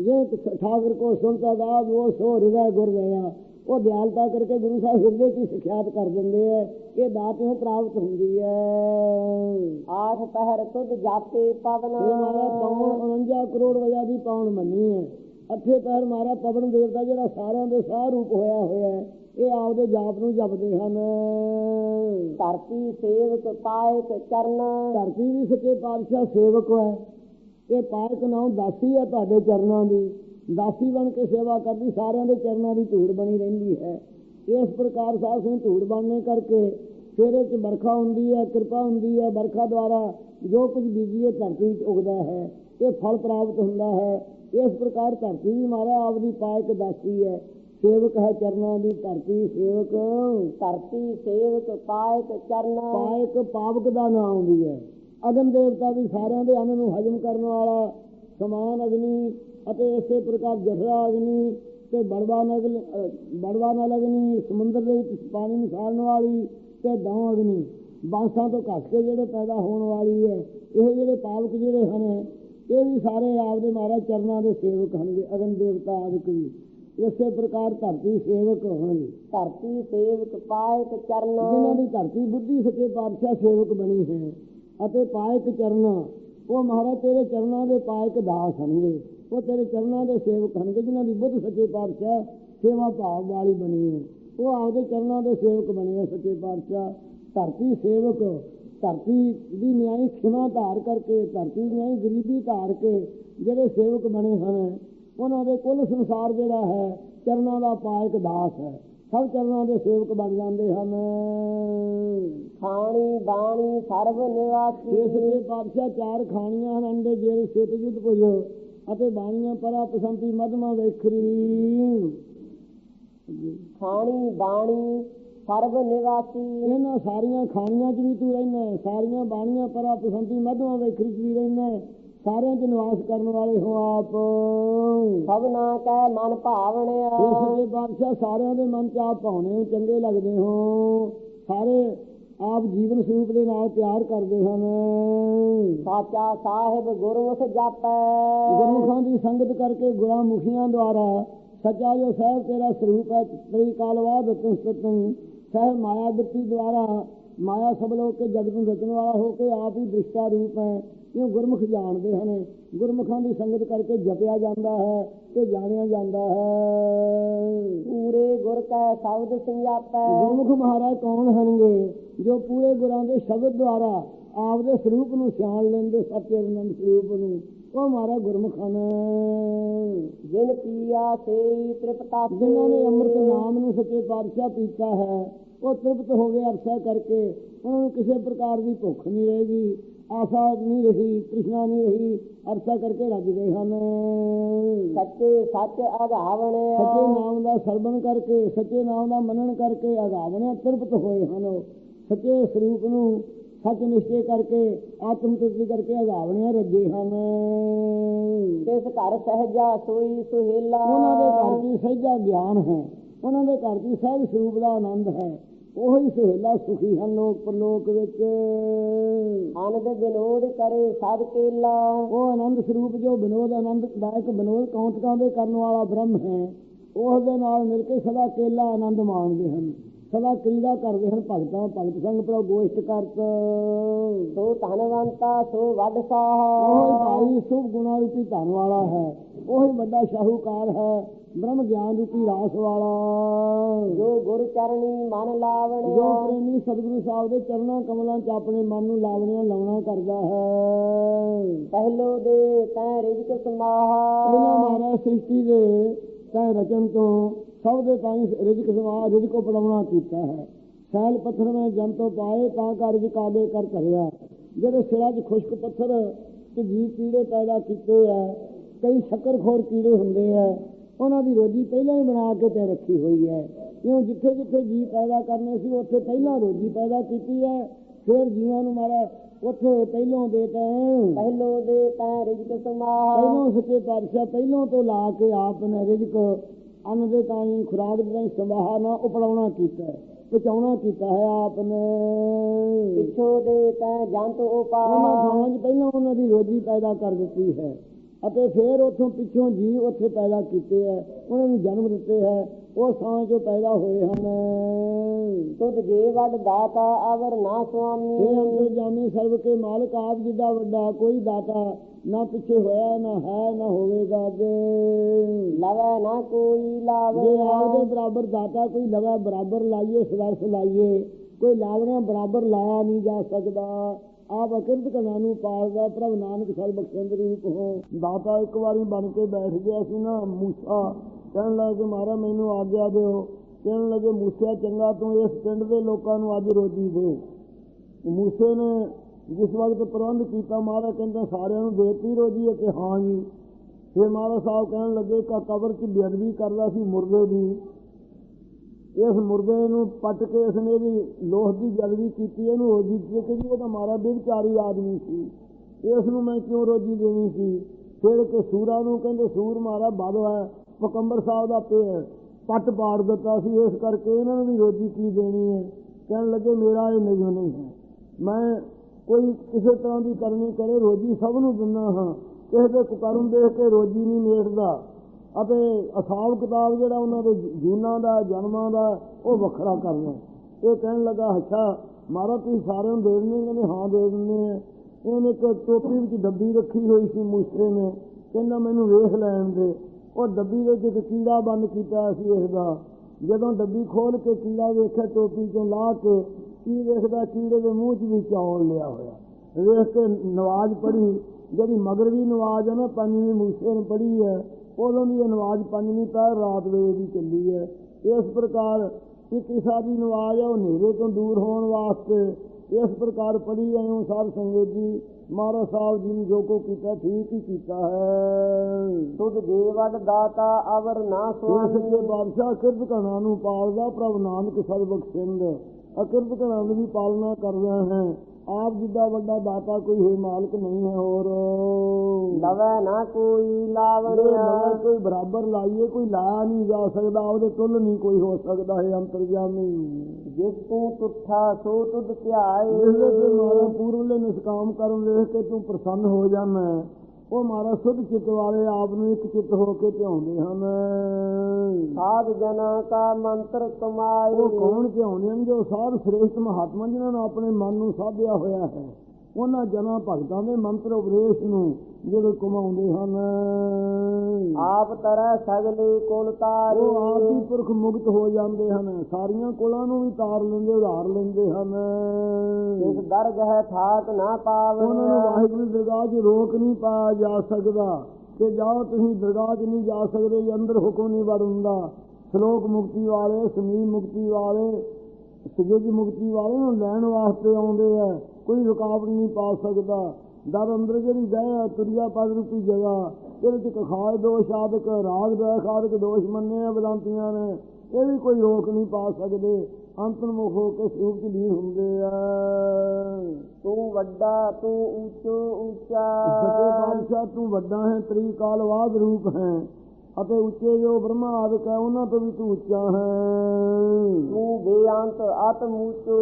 ਜੇ ਠਾਕੁਰ ਕੋ ਸੁਣਤਾ ਦਾਦ ਉਹ ਸੋ ਹਿਰਦੈ ਗੁਰ ਗਿਆ ਉਹ ਦਿਆਲਤਾ ਕਰਕੇ ਗੁਰੂ ਸਾਹਿਬ ਹਿਰਦੇ ਹੀ ਸਖਿਆਤ ਕਰ ਦਿੰਦੇ ਐ। ਇਹ ਦਾਤ ਨੂੰ ਪ੍ਰਾਪਤ ਹੁੰਦੀ ਹੈ
ਆਠ ਪਹਿਰ ਤੁਧ ਜਾਪੇ ਪਵਨ।
ਇਹ ਮਾਰਾ ਪੌਣ 49 ਕਰੋੜ ਵਜਾ ਦੀ ਪੌਣ ਮੰਨੀ ਹੈ ਅੱਠੇ ਪੈਰ ਮਾਰਾ ਪਵਨ ਦੇਵਤਾ ਜਿਹੜਾ ਸਾਰਿਆਂ ਦੇ ਸਾਹ ਰੂਪ ਹੋਇਆ ਹੋਇਆ ਹੈ ਇਹ ਆਪਦੇ ਜਾਪ ਨੂੰ ਜਪਦੇ ਹਨ।
ਧਰਤੀ ਸੇਵਕ ਪਾਇਕ ਚਰਨ।
ਧਰਤੀ ਵੀ ਸੱਚੇ ਪਾਤਸ਼ਾਹ ਸੇਵਕ ਹੈ। ਇਹ ਪਾਇਕ ਨਾਮ ਦਾਸੀ ਹੈ ਤੁਹਾਡੇ ਚਰਨਾਂ ਦੀ। ਦਾਸੀ ਬਣ ਕੇ ਸੇਵਾ ਕਰਦੀ ਸਾਰਿਆਂ ਦੇ ਚਰਨਾਂ ਦੀ ਧੂੜ ਬਣੀ ਰਹਿੰਦੀ ਹੈ। ਇਸ ਪ੍ਰਕਾਰ ਸਾਧ ਸੰਗਤ ਧੂੜ ਬਣਨੇ ਕਰਕੇ ਫਿਰ ਇਹ 'ਚ ਵਰਖਾ ਹੁੰਦੀ ਹੈ ਕਿਰਪਾ ਹੁੰਦੀ ਹੈ। ਵਰਖਾ ਦੁਆਰਾ ਜੋ ਕੁਝ ਬੀਜੀਏ ਧਰਤੀ ਵਿੱਚ ਉਗਦਾ ਹੈ। ਇਹ ਫਲ ਪ੍ਰਾਪਤ ਹੁੰਦਾ ਹੈ। ਇਸ ਪ੍ਰਕਾਰ ਧਰਤੀ ਵੀ ਮਾਰਾ ਆਪਦੀ ਪਾਇਕ ਦਾਸੀ ਹੈ। ਸੇਵਕ ਹੈ ਚਰਨਾਂ ਦੀ ਧਰਤੀ ਸੇਵਕ।
ਧਰਤੀ ਸੇਵਕ ਪਾਇਕ ਚਰਨ।
ਪਾਇਕ ਪਾਵਕ ਦਾ ਨਾਮ ਆਉਂਦੀ ਹੈ। ਅਗਨ ਦੇਵਤਾ ਵੀ ਸਾਰਿਆਂ ਦੇ ਅੰਨ ਨੂੰ ਹਜਮ ਕਰਨ ਵਾਲਾ ਸਮਾਨ ਅਗਨੀ ਅਤੇ ਇਸੇ ਪ੍ਰਕਾਰ ਜਠਰਾ ਅਗਨੀ ਤੇ ਬੜਵਾ ਨਗਲ ਬੜਵਾ ਨਲ ਅਗਨੀ ਸਮੁੰਦਰ ਦੇ ਵਿੱਚ ਪਾਣੀ ਨੂੰ ਸਾੜਨ ਵਾਲੀ ਤੇ ਦੌ ਅਗਨੀ। ਬਾਂਸਾਂ ਤੋਂ ਘਸ ਕੇ ਜਿਹੜੇ ਪੈਦਾ ਹੋਣ ਵਾਲੀ ਹੈ ਇਹ ਜਿਹੜੇ ਪਾਵਕ ਜਿਹੜੇ ਹਨ ਇਹ ਵੀ ਸਾਰੇ ਆਪਦੇ ਮਹਾਰਾਜ ਚਰਨਾਂ ਦੇ ਸੇਵਕ ਹਨਗੇ ਅਗਨ ਦੇਵਤਾ ਆਦਿਕ ਵੀ। ਇਸੇ ਪ੍ਰਕਾਰ ਧਰਤੀ ਸੇਵਕ ਹੋਣਗੇ।
ਧਰਤੀ ਸੇਵਕ ਪਾਇਕ ਚਰਨ।
ਜਿਨ੍ਹਾਂ ਦੀ ਧਰਤੀ ਬੁੱਧੀ ਸੱਚੇ ਪਾਤਸ਼ਾਹ ਸੇਵਕ ਬਣੀ ਹੈ ਅਤੇ ਪਾਇਕ ਚਰਨਾ ਉਹ ਮਹਾਰਾਜ ਤੇਰੇ ਚਰਨਾਂ ਦੇ ਪਾਇਕ ਦਾਸ ਹਨਗੇ ਉਹ ਤੇਰੇ ਚਰਨਾਂ ਦੇ ਸੇਵਕ ਹਨਗੇ ਜਿਨ੍ਹਾਂ ਦੀ ਬੁੱਧ ਸੱਚੇ ਪਾਤਸ਼ਾਹ ਸੇਵਾ ਭਾਵ ਵਾਲੀ ਬਣੀ ਹੈ। ਉਹ ਆਪਦੇ ਚਰਨਾਂ ਦੇ ਸੇਵਕ ਬਣੇ ਸੱਚੇ ਪਾਤਸ਼ਾਹ। ਧਰਤੀ ਸੇਵਕ ਧਰਤੀ ਦੀ ਨਿਆਈ ਖਿਮਾ ਧਾਰ ਕਰਕੇ ਧਰਤੀ ਦੀ ਨਿਆਈ ਗਰੀਬੀ ਧਾਰ ਕੇ ਜਿਹੜੇ ਸੇਵਕ ਬਣੇ ਹਨ ਉਹਨਾਂ ਦੇ ਕੁੱਲ ਸੰਸਾਰ ਜਿਹੜਾ ਹੈ ਚਰਨਾਂ ਦਾ ਪਾਇਕ ਦਾਸ ਹੈ। ਸਭ ਚਰਨਾਂ ਦੇ ਸੇਵਕ ਬਣ ਜਾਂਦੇ ਹਨ।
ਖਾਣੀ ਬਾਣੀ ਸਰਬ ਨਿਵਾਸੀ।
ਇਸ ਦੇ ਪਾਤਸ਼ਾਹ ਚਾਰ ਖਾਣੀਆਂ ਹਨ ਅੰਡੇ ਜੇਲ ਸਿਤ ਜੁਦ ਭੁਜ ਅਤੇ ਬਾਣੀਆਂ ਪਰਾ ਪਸੰਤੀ ਮਧਮਾ ਵੇਖਰੀ।
ਖਾਣੀ ਬਾਣੀ ਸਰਬ ਨਿਵਾਸੀ।
ਇਹਨਾਂ ਸਾਰੀਆਂ ਖਾਣੀਆਂ 'ਚ ਵੀ ਤੂੰ ਰਹਿਣਾ ਹੈ, ਸਾਰੀਆਂ ਬਾਣੀਆਂ ਪਰਾ ਪਸੰਤੀ ਮਧਮਾ ਵੇਖਰੀ 'ਚ ਵੀ ਰਹਿਣਾ ਹੈ। ਸਾਰਿਆਂ 'ਚ ਨਿਵਾਸ ਕਰਨ ਵਾਲੇ ਹੋ ਆਪ।
ਸਭਨਾ ਕੈ ਮਨ ਭਾਵਣਿਆ।
ਇਸ ਦੇ ਬਾਦਸ਼ਾਹ ਸਾਰਿਆਂ ਦੇ ਮਨ 'ਚ ਆਪ ਭਾਉਣੇ ਹੋ ਚੰਗੇ ਲੱਗਦੇ ਹੋ। ਸਾਰੇ ਆਪ ਜੀਵਨ ਸਰੂਪ ਦੇ ਨਾਲ ਪਿਆਰ ਕਰਦੇ ਹਨ।
ਸਾਚਾ ਸਾਹਿਬ ਗੁਰਮੁਖ ਜਾਪੈ।
ਗੁਰਮੁਖਾਂ ਦੀ ਸੰਗਤ ਕਰਕੇ ਗੁਰਾਂ ਮੁਖੀਆਂ ਦੁਆਰਾ ਸੱਚਾ ਜੋ ਸਾਹਿਬ ਤੇਰਾ ਸਰੂਪ ਹੈ ਤੇਰੀ ਕਾਲਵਾਦ ਤੁਸਤੰ ਸਹਿਬ ਮਾਇਆ ਬਿਰਤੀ ਦੁਆਰਾ ਮਾਇਆ ਸਭ ਲੋਕ ਕੇ ਜਗਤ ਨੂੰ ਰਚਣ ਵਾਲਾ ਹੋ ਕੇ ਆਪ ਹੀ ਦ੍ਰਿਸ਼ਟਾ ਰੂਪ ਹੈ। ਇਹ ਗੁਰਮੁਖ ਜਾਣਦੇ ਹਨ। ਗੁਰਮੁਖਾਂ ਦੀ ਸੰਗਤ ਕਰਕੇ ਜਪਿਆ ਜਾਂਦਾ ਹੈ ਤੇ ਜਾਣਿਆ ਜਾਂਦਾ ਹੈ।
ਪੂਰੇ ਗੁਰ ਕੈ ਸ਼ਬਦ ਸੰਜਾਪੈ
ਗੁਰਮੁਖ ਮਹਾਰਾਜ ਕੌਣ ਹਨਗੇ ਜੋ ਪੂਰੇ ਗੁਰਾਂ ਦੇ ਸ਼ਬਦ ਦੁਆਰਾ ਆਪਦੇ ਸਰੂਪ ਨੂੰ ਸਿਆਣ ਲੈਂਦੇ ਸੱਚੇ ਅਨੰਦ ਸਰੂਪ ਨੂੰ। ਉਹ ਮਹਾਰਾਜ ਗੁਰਮੁਖ ਹਨ
ਜਿਨ ਪੀਆ ਸੇਈ ਤ੍ਰਿਪਤਾ
ਜਿਨ੍ਹਾਂ ਨੇ ਅੰਮ੍ਰਿਤ ਨਾਮ ਨੂੰ ਸੱਚੇ ਪਾਤਸ਼ਾਹ ਪੀਤਾ ਹੈ ਉਹ ਤ੍ਰਿਪਤ ਹੋ ਗਏ ਅਰਸਾ ਕਰਕੇ। ਉਹਨਾਂ ਨੂੰ ਕਿਸੇ ਪ੍ਰਕਾਰ ਦੀ ਭੁੱਖ ਨਹੀਂ ਰਹੇਗੀ ਆਸਾ ਨਹੀਂ ਰਹੀ ਤ੍ਰਿਸ਼ਨਾ ਨਹੀਂ ਰਹੀ ਅਰਸਾ ਕਰਕੇ ਰੱਜ ਗਏ ਹਨ।
ਸੱਚੇ ਸੱਚ ਅਗਾਵਣਿਆ
ਸੱਚੇ ਨਾਮ ਦਾ ਸਰਵਣ ਕਰਕੇ ਸੱਚੇ ਨਾਮ ਦਾ ਮੰਨਣ ਕਰਕੇ ਅਗਾਵਣਿਆ ਤ੍ਰਿਪਤ ਹੋਏ ਹਨ। ਸੱਚੇ ਸਰੂਪ ਨੂੰ ਸੱਚ ਨਿਸ਼ਚੈ ਕਰਕੇ ਆਤਮ ਤੁਸਤੀ ਕਰਕੇ ਅਗਾਵਣਿਆ ਰੱਜੇ ਹਨ।
ਤਿਸ ਘਰ ਸਹਜਾ ਸੋਈ ਸੁਹੇਲਾ।
ਉਹਨਾਂ ਦੇ ਘਰ ਦੀ ਸਹਿਜਾ ਗਿਆਨ ਹੈ। ਉਹਨਾਂ ਦੇ ਘਰ ਦੀ ਸਹਿਜ ਸਰੂਪ ਦਾ ਆਨੰਦ ਹੈ। ਉਹੀ ਸਹੇਲਾ ਸੁਖੀ ਹਨ ਲੋਕ ਪਰਲੋਕ ਵਿੱਚ।
ਆਨੰਦ ਵਿਨੋਦ ਕਰੇ ਸਦ ਕੇਲਾ।
ਉਹ ਆਨੰਦ ਸਰੂਪ ਜੋ ਵਿਨੋਦ ਆਨੰਦਦਾਇਕ ਵਿਨੋਦ ਕੌਂਤਕਾਂ ਦੇ ਕਰਨ ਵਾਲਾ ਬ੍ਰਹਮ ਹੈ ਉਸ ਦੇ ਨਾਲ ਮਿਲ ਕੇ ਸਦਾ ਕੇਲਾ ਆਨੰਦ ਮਾਣਦੇ ਹਨ। ਸਦਾ ਕ੍ਰੀੜਾ ਕਰਦੇ ਹਨ ਭਗਤਾਂ ਭਗਤ ਸੰਗ ਪ੍ਰਭ ਗੋਸ਼ਟ ਕਰਤ।
ਸੋ ਧਨਵੰਤਾ ਸੋ ਵੱਡ
ਉਹ
ਸਾਹ
ਭਾਈ ਸੁਭ ਗੁਣਾ ਰੂਪੀ ਧਨ ਵਾਲਾ ਹੈ ਉਹੀ ਵੱਡਾ ਸ਼ਾਹੂਕਾਰ ਹੈ ਬ੍ਰਹਮ ਗਿਆਨ ਰੂਪੀ ਰਾਸ ਵਾਲਾ।
ਜੋ ਗੁਰ ਚਰਣੀ ਮਨ
ਜੋ
ਲਾਵਣਿਆ
ਪ੍ਰੇਮੀ ਸਤਿਗੁਰੂ ਸਾਹਿਬ ਦੇ ਚਰਨਾਂ ਕਮਲਾਂ 'ਚ ਆਪਣੇ ਮਨ ਨੂੰ ਲਾਵਣਿਆਂ ਲਾਉਣਾ ਕਰਦਾ ਹੈ।
ਪਹਿਲੋ ਦੇ ਤੈ ਰਿਜਕ ਸਮਾਹਾ।
ਮਹਾਰਾਜ ਸ੍ਰਿਸ਼ਟੀ ਦੇ ਤੈ ਰਚਨ ਤੋਂ ਸਭ ਦੇ ਤਾਈਂ ਰਿਜਕ ਸਮਾ ਰਿਜਕ ਕੋ ਪੜਾਉਣਾ ਕੀਤਾ ਹੈ। ਸੈਲ ਪੱਥਰ ਮੈਂ ਜਨ ਤੋਂ ਪਾਏ ਤਾਂ ਕਰ ਆਗੇ ਕਰ ਧਰਿਆ। ਜਿਹੜੇ ਸਿਰਾਂ 'ਚ ਖੁਸ਼ਕ ਪੱਥਰ ਤੇ ਜੀ ਕੀੜੇ ਪੈਦਾ ਕੀਤੇ ਆ ਕਈ ਸ਼ੱਕਰਖੋਰ ਕੀੜੇ ਹੁੰਦੇ ਆ ਉਹਨਾਂ ਦੀ ਰੋਜੀ ਪਹਿਲਾਂ ਹੀ ਬਣਾ ਕੇ ਤੇ ਰੱਖੀ ਹੋਈ ਹੈ। ਕਿਉਂ ਜਿੱਥੇ ਜਿੱਥੇ ਜੀ ਪੈਦਾ ਕਰਨੇ ਸੀ ਉੱਥੇ ਪਹਿਲਾਂ ਰੋਜੀ ਪੈਦਾ ਕੀਤੀ ਹੈ। ਫਿਰ ਜੀਵਾਂ ਨੂੰ ਮਾਰਾ ਉੱਥੇ ਪਹਿਲੋਂ ਦੇ ਤੈਂ
ਪਹਿਲੋ ਦੇ ਤੈ ਰਿਜਕ ਸਮਾਹਾ।
ਪਹਿਲੋਂ ਸੱਚੇ ਪਾਤਸ਼ਾਹ ਪਹਿਲੋਂ ਤੋਂ ਲਾ ਕੇ ਆਪ ਨੇ ਰਿਜਕ ਅੰਨ ਦੇ ਤਾਈਂ ਖੁਰਾਕ ਦੇ ਤਾਈਂ ਸੰਭਾਹ ਨਾ ਉਪੜਾਉਣਾ ਕੀਤਾ ਹੈ ਪਹੁੰਚਾਉਣਾ ਕੀਤਾ ਹੈ ਆਪ ਨੇ
ਪਿਛੋ ਦੇ ਤੈ ਜੰਤ
ਉਹਨਾਂ
ਉਪਾਹਾ
ਥਾਵਾਂ 'ਚ ਪਹਿਲਾਂ ਉਹਨਾਂ ਦੀ ਰੋਜੀ ਪੈਦਾ ਕਰ ਦਿੱਤੀ ਹੈ ਅਤੇ ਫਿਰ ਉੱਥੋਂ ਪਿੱਛੋਂ ਜੀ ਉੱਥੇ ਪੈਦਾ ਕੀਤੇ ਹੈ ਉਹਨਾਂ ਨੂੰ ਜਨਮ ਦਿੱਤੇ ਹੈ। ਉਹ ਥਾਂ 'ਚੋਂ ਪੈਦਾ ਹੋਏ ਹਨ।
ਤੁਧ ਜੇ ਵੱਡ ਦਾਤਾ ਅਵਰ ਨਾ
ਇਹ
ਸੁਆਮੀ
ਅੰਤਰਜਾਮੀ ਸਰਬ ਕੇ ਮਾਲਕ ਆਪ ਜਿੱਡਾ ਵੱਡਾ ਕੋਈ ਦਾਤਾ ਨਾ ਪਿੱਛੇ ਹੋਇਆ ਨਾ ਹੈ ਨਾ ਹੋਵੇਗਾ ਅੱਗੇ।
ਲਵੈ ਨਾ ਕੋਈ
ਜੇ
ਲਾਵੇ
ਆਪਦੇ ਬਰਾਬਰ ਦਾਤਾ ਕੋਈ ਲਗਾ ਬਰਾਬਰ ਲਾਈਏ ਸਦਰਸ ਲਾਈਏ ਕੋਈ ਲਾਵਣਾ ਬਰਾਬਰ ਲਾਇਆ ਨਹੀਂ ਜਾ ਸਕਦਾ। ਆਪ ਅਕਿਰਤ ਕਣਾ ਨੂੰ ਪਾਲਦਾ ਪ੍ਰਭ ਨਾਨਕ ਸਰ ਬਖਸ਼ੰਦ ਰੂਪ ਹੋ। ਦਾਤਾ ਇੱਕ ਵਾਰੀ ਬਣ ਕੇ ਬੈਠ ਗਿਆ ਸੀ ਨਾ ਮੂਸਾ ਕਹਿਣ ਲੱਗੇ ਮਾਰਾ ਮੈਨੂੰ ਆਗਿਆ ਦਿਓ। ਕਹਿਣ ਲੱਗੇ ਮੂਸੇ ਚੰਗਾ, ਤੂੰ ਇਸ ਪਿੰਡ ਦੇ ਲੋਕਾਂ ਨੂੰ ਅੱਜ ਰੋਜੀ ਦੇ। ਮੂਸੇ ਨੇ ਜਿਸ ਵਕਤ ਪ੍ਰਬੰਧ ਕੀਤਾ, ਮਹਾਰਾਜ ਕਹਿੰਦਾ, ਸਾਰਿਆਂ ਨੂੰ ਦੇਤੀ ਰੋਜੀ ਹੈ ਕਿ ਹਾਂ ਜੀ। ਫਿਰ ਮਹਾਰਾਜ ਸਾਹਿਬ ਕਹਿਣ ਲੱਗੇ ਕਾ ਕਬਰ 'ਚ ਬੇਅਦਬੀ ਕਰਦਾ ਸੀ ਮੁਰਦੇ ਦੀ। ਇਸ ਮੁਰਦੇ ਨੂੰ ਪੱਟ ਕੇ ਇਸਨੇ ਵੀ ਲੋਹ ਦੀ ਬੇਅਦਬੀ ਕੀਤੀ, ਇਹਨੂੰ ਰੋਜੀ ਦਿੱਤੀ ਕਿ ਜੀ ਇਹ ਤਾਂ ਮਾਰਾ ਬੇਵਿਚਾਰੀ ਆਦਮੀ ਸੀ। ਇਸ ਨੂੰ ਮੈਂ ਕਿਉਂ ਰੋਜੀ ਦੇਣੀ ਸੀ? ਫਿਰ ਕਿ ਸੂਰਾਂ ਨੂੰ ਕਹਿੰਦੇ, ਸੂਰ ਮਾਰਾ ਬਦ ਹੈ। ਪਕੰਬਰ ਸਾਹਿਬ ਦਾ ਪੇ ਪੱਟ ਪਾੜ ਦਿੱਤਾ ਸੀ, ਇਸ ਕਰਕੇ ਇਹਨਾਂ ਨੂੰ ਵੀ ਰੋਜੀ ਕੀ ਦੇਣੀ ਹੈ? ਕਹਿਣ ਲੱਗੇ, ਮੇਰਾ ਇਹ ਨਿਯਮ ਨਹੀਂ ਹੈ। ਮੈਂ ਕੋਈ ਕਿਸੇ ਤਰ੍ਹਾਂ ਦੀ ਕਰਨੀ ਕਰੇ, ਰੋਜੀ ਸਭ ਨੂੰ ਦਿੰਦਾ ਹਾਂ। ਕਿਸੇ ਦੇ ਕੁਕਰਮ ਦੇਖ ਕੇ ਰੋਜੀ ਨਹੀਂ ਨੇੜਦਾ ਅਤੇ ਅਸਾਬ ਕਿਤਾਬ ਜਿਹੜਾ ਉਹਨਾਂ ਦੇ ਜੂਨਾਂ ਦਾ, ਜਨਮਾਂ ਦਾ, ਉਹ ਵੱਖਰਾ ਕਰਨਾ ਇਹ ਕਹਿਣ ਲੱਗਾ, ਅੱਛਾ ਮਾਰਾ ਤੁਸੀਂ ਸਾਰਿਆਂ ਨੂੰ ਦੇ ਦਿੰਦੇ ਕਹਿੰਦੇ, ਹਾਂ, ਦੇ ਦਿੰਦੇ ਆ ਇਹਨੇ ਇੱਕ ਟੋਪੀ ਵਿੱਚ ਡੱਬੀ ਰੱਖੀ ਹੋਈ ਸੀ ਮੂਸੇ ਨੇ। ਕਹਿੰਦਾ, ਮੈਨੂੰ ਵੇਖ ਲੈਣ ਦੇ। ਉਹ ਡੱਬੀ ਵਿੱਚ ਇੱਕ ਕੀੜਾ ਬੰਦ ਕੀਤਾ ਸੀ ਇਸ ਦਾ ਜਦੋਂ ਡੱਬੀ ਖੋਲ ਕੇ ਕੀੜਾ ਵੇਖਿਆ, ਟੋਪੀ ਚੋਂ ਲਾ ਕੇ ਕੀ ਵੇਖਦਾ, ਕੀੜੇ ਦੇ ਮੂੰਹ 'ਚ ਵੀ ਚੌਲ ਲਿਆ ਹੋਇਆ। ਵੇਖ ਕੇ ਨਵਾਜ਼ ਪੜ੍ਹੀ। ਜਿਹੜੀ ਮਗਰਵੀ ਨਵਾਜ਼ ਹੈ ਨਾ, ਪੰਜਵੀਂ ਮੂਸੇ ਨੇ ਪੜ੍ਹੀ ਹੈ, ਉਦੋਂ ਦੀ ਇਹ ਨਵਾਜ਼ ਪੰਜਵੀਂ ਪਹਿਰ ਰਾਤ ਵੇਲੇ ਦੀ ਚੱਲੀ ਹੈ। ਇਸ ਪ੍ਰਕਾਰ ਇੱਕ ਇਸਾ ਦੀ ਨਵਾਜ਼ ਹੈ ਉਹ ਹਨੇਰੇ ਤੋਂ ਦੂਰ ਹੋਣ ਵਾਸਤੇ ਇਸ ਪ੍ਰਕਾਰ ਪੜ੍ਹੀ ਆਇਓ ਸਾਧ ਸੰਗਤ ਜੀ। ਮਹਾਰਾਜ ਸਾਹਿਬ ਜੀ ਨੇ ਜੋ ਕੋ ਕੀਤਾ ਠੀਕ ਹੀ ਕੀਤਾ ਹੈ।
ਤੁਧ ਵੱਡ ਦਾਤਾ ਅਵਰ ਨਾ ਸੁਆਮੀ।
ਸੱਚੇ ਬਾਦਸ਼ਾਹ ਕਿਰਤ ਕਣਾ ਨੂੰ ਪਾਲਦਾ ਪ੍ਰਭ ਨਾਨਕ ਸਰਬਕ ਸਿੰਘ। ਅਕਿਰਤ ਕਣਾ ਦੀ ਵੀ ਪਾਲਣਾ ਕਰਦਾ ਹੈ। ਆਪ ਜਿੱਡਾ ਵੱਡਾ ਦਾਤਾ ਕੋਈ ਹੈ ਮਾਲਕ ਨਹੀਂ ਹੈ ਹੋਰ।
ਲਵੈ ਨਾ ਕੋਈ ਲਾਵਣਿਆ
ਕੋਈ ਬਰਾਬਰ ਲਾਈਏ ਕੋਈ ਲਾਇਆ ਨਹੀਂ ਜਾ ਸਕਦਾ ਉਹਦੇ ਤੁੱਲ ਨਹੀਂ ਕੋਈ ਹੋ ਸਕਦਾ ਹੈ ਅੰਤਰਜਾਮੀ
ਜਿਸ ਤੂੰ ਤੁਠਾ ਸੋ ਤੁਧ ਧਿਆਏ।
ਜਿਹੜੇ ਤੇ ਮਾਰਾ ਪੂਰਵਲੇ ਨਿਸਕਾਮ ਕਰਨ ਵੇਖ ਕੇ ਤੂੰ ਪ੍ਰਸੰਨ ਹੋ ਜਾਣਾ ਉਹ ਮਾਰਾ ਸੁਧ ਚਿੱਤ ਵਾਲੇ ਆਪ ਨੂੰ ਇੱਕ ਚਿੱਤ ਹੋ ਕੇ ਧਿਆਉਂਦੇ ਹਨ।
ਸਾਧ ਜਨਾ ਕਾ ਮੰਤਰ ਕਮਾਏ।
ਉਹ ਕੌਣ ਧਿਆਉਂਦੇ ਹਨ? ਜੋ ਸਾਧ ਸ੍ਰੇਸ਼ਟ ਮਹਾਤਮਾ ਜਿਨ੍ਹਾਂ ਨੇ ਆਪਣੇ ਮਨ ਨੂੰ ਸਾਧਿਆ ਹੋਇਆ ਹੈ। ਉਹਨਾਂ ਜਨਾਂ ਭਗਤਾਂ ਦੇ ਮੰਤਰ ਉਪਦੇਸ਼ ਨੂੰ ਜਿਹੜੇ ਕਮਾਉਂਦੇ ਹਨ।
ਆਪ ਤਰੈ ਸਗਲੇ ਕੁਲ ਤਾਰੇ।
ਉਹ ਆਪ ਹੀ ਪੁਰਖ ਮੁਕਤ ਹੋ ਜਾਂਦੇ ਹਨ। ਸਾਰੀਆਂ ਕੁਲਾਂ ਨੂੰ ਵੀ ਤਾਰ ਲੈਂਦੇ ਉਧਾਰ ਲੈਂਦੇ ਹਨ।
ਇਸ ਦਰਗਹਿ ਠਾਕ ਨਾ
ਉਹਨਾਂ ਨੂੰ ਵਾਹਿਗੁਰੂ ਦਰਗਾਹ 'ਚ ਰੋਕ ਨਹੀਂ ਪਾਇਆ ਜਾ ਸਕਦਾ ਕਿ ਜਾਓ ਤੁਸੀਂ ਦਰਗਾਹ 'ਚ ਨਹੀਂ ਜਾ ਸਕਦੇ ਜੇ ਅੰਦਰ ਹੁਕਮ ਨਹੀਂ ਵੜਦਾ ਸ਼ਲੋਕ ਮੁਕਤੀ ਵਾਲੇ ਸਮੀ ਮੁਕਤੀ ਵਾਲੇ ਸਜੋਜ ਮੁਕਤੀ ਵਾਲੇ ਨੂੰ ਲੈਣ ਵਾਸਤੇ ਆਉਂਦੇ ਆ। ਕੋਈ ਰੁਕਾਵਟ ਨਹੀਂ ਪਾ ਸਕਦਾ। ਦਰ ਅੰਦਰ ਜਿਹੜੀ ਗਏ ਆ ਤੁਰਿਆ ਪਦ ਰੂਪੀ ਜਗ੍ਹਾ ਇਹਦੇ 'ਚ ਕਖਾਇ ਦੋਸ਼ ਆਦਿਕ ਰਾਗ ਦੋਸ਼ ਆਦਿਕ ਦੋਸ਼ ਮੰਨੇ ਆ ਬਦਾਂਤੀਆਂ ਨੇ। ਇਹ ਵੀ ਕੋਈ ਰੋਕ ਨਹੀਂ ਪਾ ਸਕਦੇ। ਅੰਤਰਮੁਖ ਹੋ ਕੇ ਸਰੂਪ 'ਚ ਲੀਨ ਹੁੰਦੇ ਆ।
ਤੂੰ ਵੱਡਾ ਤੂੰ ਉੱਚੋ ਉੱਚਾ
ਸੱਚੇ ਪਾਤਸ਼ਾਹ ਤੂੰ ਵੱਡਾ ਹੈ ਤ੍ਰਿਕਾਲਵਾਦ ਰੂਪ ਹੈ। ਅਤੇ ਉੱਚੇ ਜੋ ਬ੍ਰਹਮਾ ਆਦਿਕ ਹੈ ਉਹਨਾਂ ਤੋਂ ਵੀ ਤੂੰ ਉੱਚਾ ਹੈ।
ਤੂੰ ਬੇਅੰਤ ਆਤਮ ਉੱਚਾ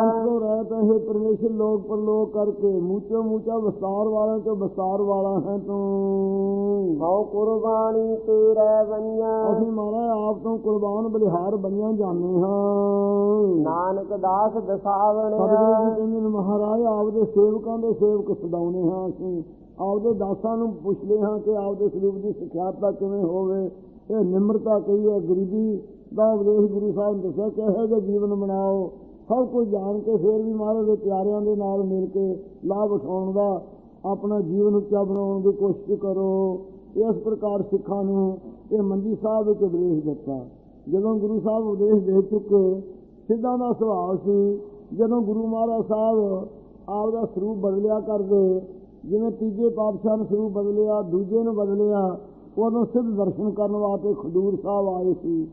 ਅੰਤ ਤੋਂ ਰਹਿਤ ਹੈ ਪਰਮੇਸ਼ਰ ਲੋਕ ਪਰਲੋਕ ਕਰਕੇ ਮੂਚੋ ਮੂਚਾ ਵਿਸਤਾਰ ਵਾਲਾ ਤੋਂ ਵਿਸਤਾਰ ਵਾਲਾ ਹੈ ਤੂੰ।
ਹਉ ਕੁਰਬਾਨੀ ਤੇਰੇ ਵੰਨਿਆ
ਅਸੀਂ ਮਹਾਰਾਜ ਆਪ ਤੋਂ ਕੁਰਬਾਨ ਬਲਿਹਾਰ ਬਣੀਆਂ ਜਾਂਦੇ ਹਾਂ।
ਨਾਨਕ ਦਾਸ
ਸਤਿਗੁਰੂ
ਦਸਾਵਣਿਆ
ਜੀ ਕਹਿੰਦੇ ਮਹਾਰਾਜ ਆਪਦੇ ਸੇਵਕਾਂ ਦੇ ਸੇਵਕ ਸਦਾਉਨੇ ਹਾਂ ਅਸੀਂ। ਆਪਦੇ ਦਾਸਾਂ ਨੂੰ ਪੁੱਛਦੇ ਹਾਂ ਕਿ ਆਪਦੇ ਸਰੂਪ ਦੀ ਸਿੱਖਿਆਤਾ ਕਿਵੇਂ ਹੋਵੇ, ਇਹ ਨਿਮਰਤਾ ਕਹੀ ਹੈ, ਗਰੀਬੀ ਦਾ ਉਪਦੇਸ਼ ਗੁਰੂ ਸਾਹਿਬ ਨੇ ਦੱਸਿਆ ਕਿ ਇਹੋ ਜਿਹਾ ਜੀਵਨ ਬਣਾਓ, ਸਭ ਕੁਝ ਜਾਣ ਕੇ ਫਿਰ ਵੀ ਮਹਾਰਾਜ ਦੇ ਪਿਆਰਿਆਂ ਦੇ ਨਾਲ ਮਿਲ ਕੇ ਲਾਭ ਉਠਾਉਣ ਦਾ ਆਪਣਾ ਜੀਵਨ ਉੱਚਾ ਬਣਾਉਣ ਦੀ ਕੋਸ਼ਿਸ਼ ਕਰੋ। ਇਸ ਪ੍ਰਕਾਰ ਸਿੱਖਾਂ ਨੂੰ ਇਹ ਮੰਜੀ ਸਾਹਿਬ ਵਿੱਚ ਉਪਦੇਸ਼ ਦਿੱਤਾ। ਜਦੋਂ ਗੁਰੂ ਸਾਹਿਬ ਉਪਦੇਸ਼ ਦੇ ਚੁੱਕੇ, ਸਿੱਧਾਂ ਦਾ ਸੁਭਾਅ ਸੀ, ਜਦੋਂ ਗੁਰੂ ਮਹਾਰਾਜ ਸਾਹਿਬ ਆਪ ਦਾ ਸਰੂਪ ਬਦਲਿਆ ਕਰਦੇ ਜਿਵੇਂ ਤੀਜੇ ਪਾਤਸ਼ਾਹ ਨੂੰ ਸਰੂਪ ਬਦਲਿਆ, ਦੂਜੇ ਨੂੰ ਬਦਲਿਆ, ਉਦੋਂ ਸਿੱਧ ਦਰਸ਼ਨ ਕਰਨ ਵਾਸਤੇ ਖਡੂਰ ਸਾਹਿਬ ਆਏ ਸੀ।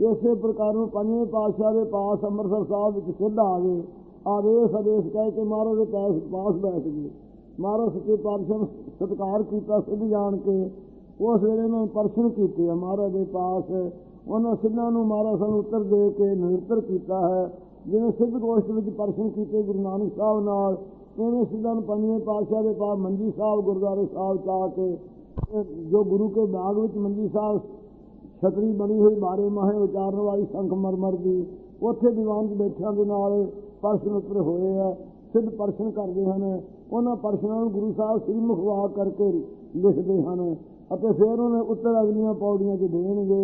ਇਸੇ ਪ੍ਰਕਾਰ ਨੂੰ ਪੰਜਵੇਂ ਪਾਤਸ਼ਾਹ ਦੇ ਪਾਸ ਅੰਮ੍ਰਿਤਸਰ ਸਾਹਿਬ ਵਿੱਚ ਸਿੱਧ ਆ ਗਏ। ਆਦੇਸ਼ ਆਦੇਸ਼ ਕਹਿ ਕੇ ਮਹਾਰਾਜ ਦੇ ਪਾਸ ਪਾਸ ਬੈਠ ਗਏ। ਮਹਾਰਾਜ ਸੱਚੇ ਪਾਤਸ਼ਾਹ ਨੇ ਸਤਿਕਾਰ ਕੀਤਾ ਸਿੱਧ ਜਾਣ ਕੇ। ਉਸ ਵੇਲੇ ਉਹਨਾਂ ਨੇ ਪਰਸ਼ਨ ਕੀਤੇ ਆ ਮਹਾਰਾਜ ਦੇ ਪਾਸ ਉਹਨਾਂ ਸਿੱਧਾਂ ਨੂੰ ਮਹਾਰਾਜ ਸਾਨੂੰ ਉੱਤਰ ਦੇ ਕੇ ਨਿਰਤਰ ਕੀਤਾ ਹੈ। ਜਿਵੇਂ ਸਿੱਧ ਗੋਸ਼ਟ ਵਿੱਚ ਪਰਸ਼ਨ ਕੀਤੇ ਗੁਰੂ ਨਾਨਕ ਸਾਹਿਬ ਨਾਲ ਇਵੇਂ ਸਿੱਧਾਂ ਨੂੰ ਪੰਜਵੇਂ ਪਾਤਸ਼ਾਹ ਦੇ ਪਾ ਮੰਜੀ ਸਾਹਿਬ, ਗੁਰਦੁਆਰੇ ਸਾਹਿਬ ਚ ਆ ਕੇ ਜੋ ਗੁਰੂ ਕੇ ਬਾਗ ਵਿੱਚ ਮੰਜੀ ਸਾਹਿਬ ਛਤਰੀ ਬਣੀ ਹੋਈ ਮਾਰੇ ਮਾਹੇ ਉਚਾਰਨ ਵਾਲੀ ਸੰਖ ਮਰਮਰ ਦੀ, ਉੱਥੇ ਦੀਵਾਨ 'ਚ ਬੈਠਿਆਂ ਦੇ ਨਾਲ ਪਰਸ਼ਨ ਉੱਤਰ ਹੋਏ ਆ, ਸਿੱਧ ਪਰਸ਼ਨ ਕਰਦੇ ਹਨ। ਉਹਨਾਂ ਪਰਸ਼ਨਾਂ ਨੂੰ ਗੁਰੂ ਸਾਹਿਬ ਸ੍ਰੀ ਮੁਖਵਾ ਕਰਕੇ ਲਿਖਦੇ ਹਨ ਅਤੇ ਫਿਰ ਉਹਨੇ ਉੱਤਰ ਅਗਲੀਆਂ ਪੌੜੀਆਂ 'ਚ ਦੇਣਗੇ।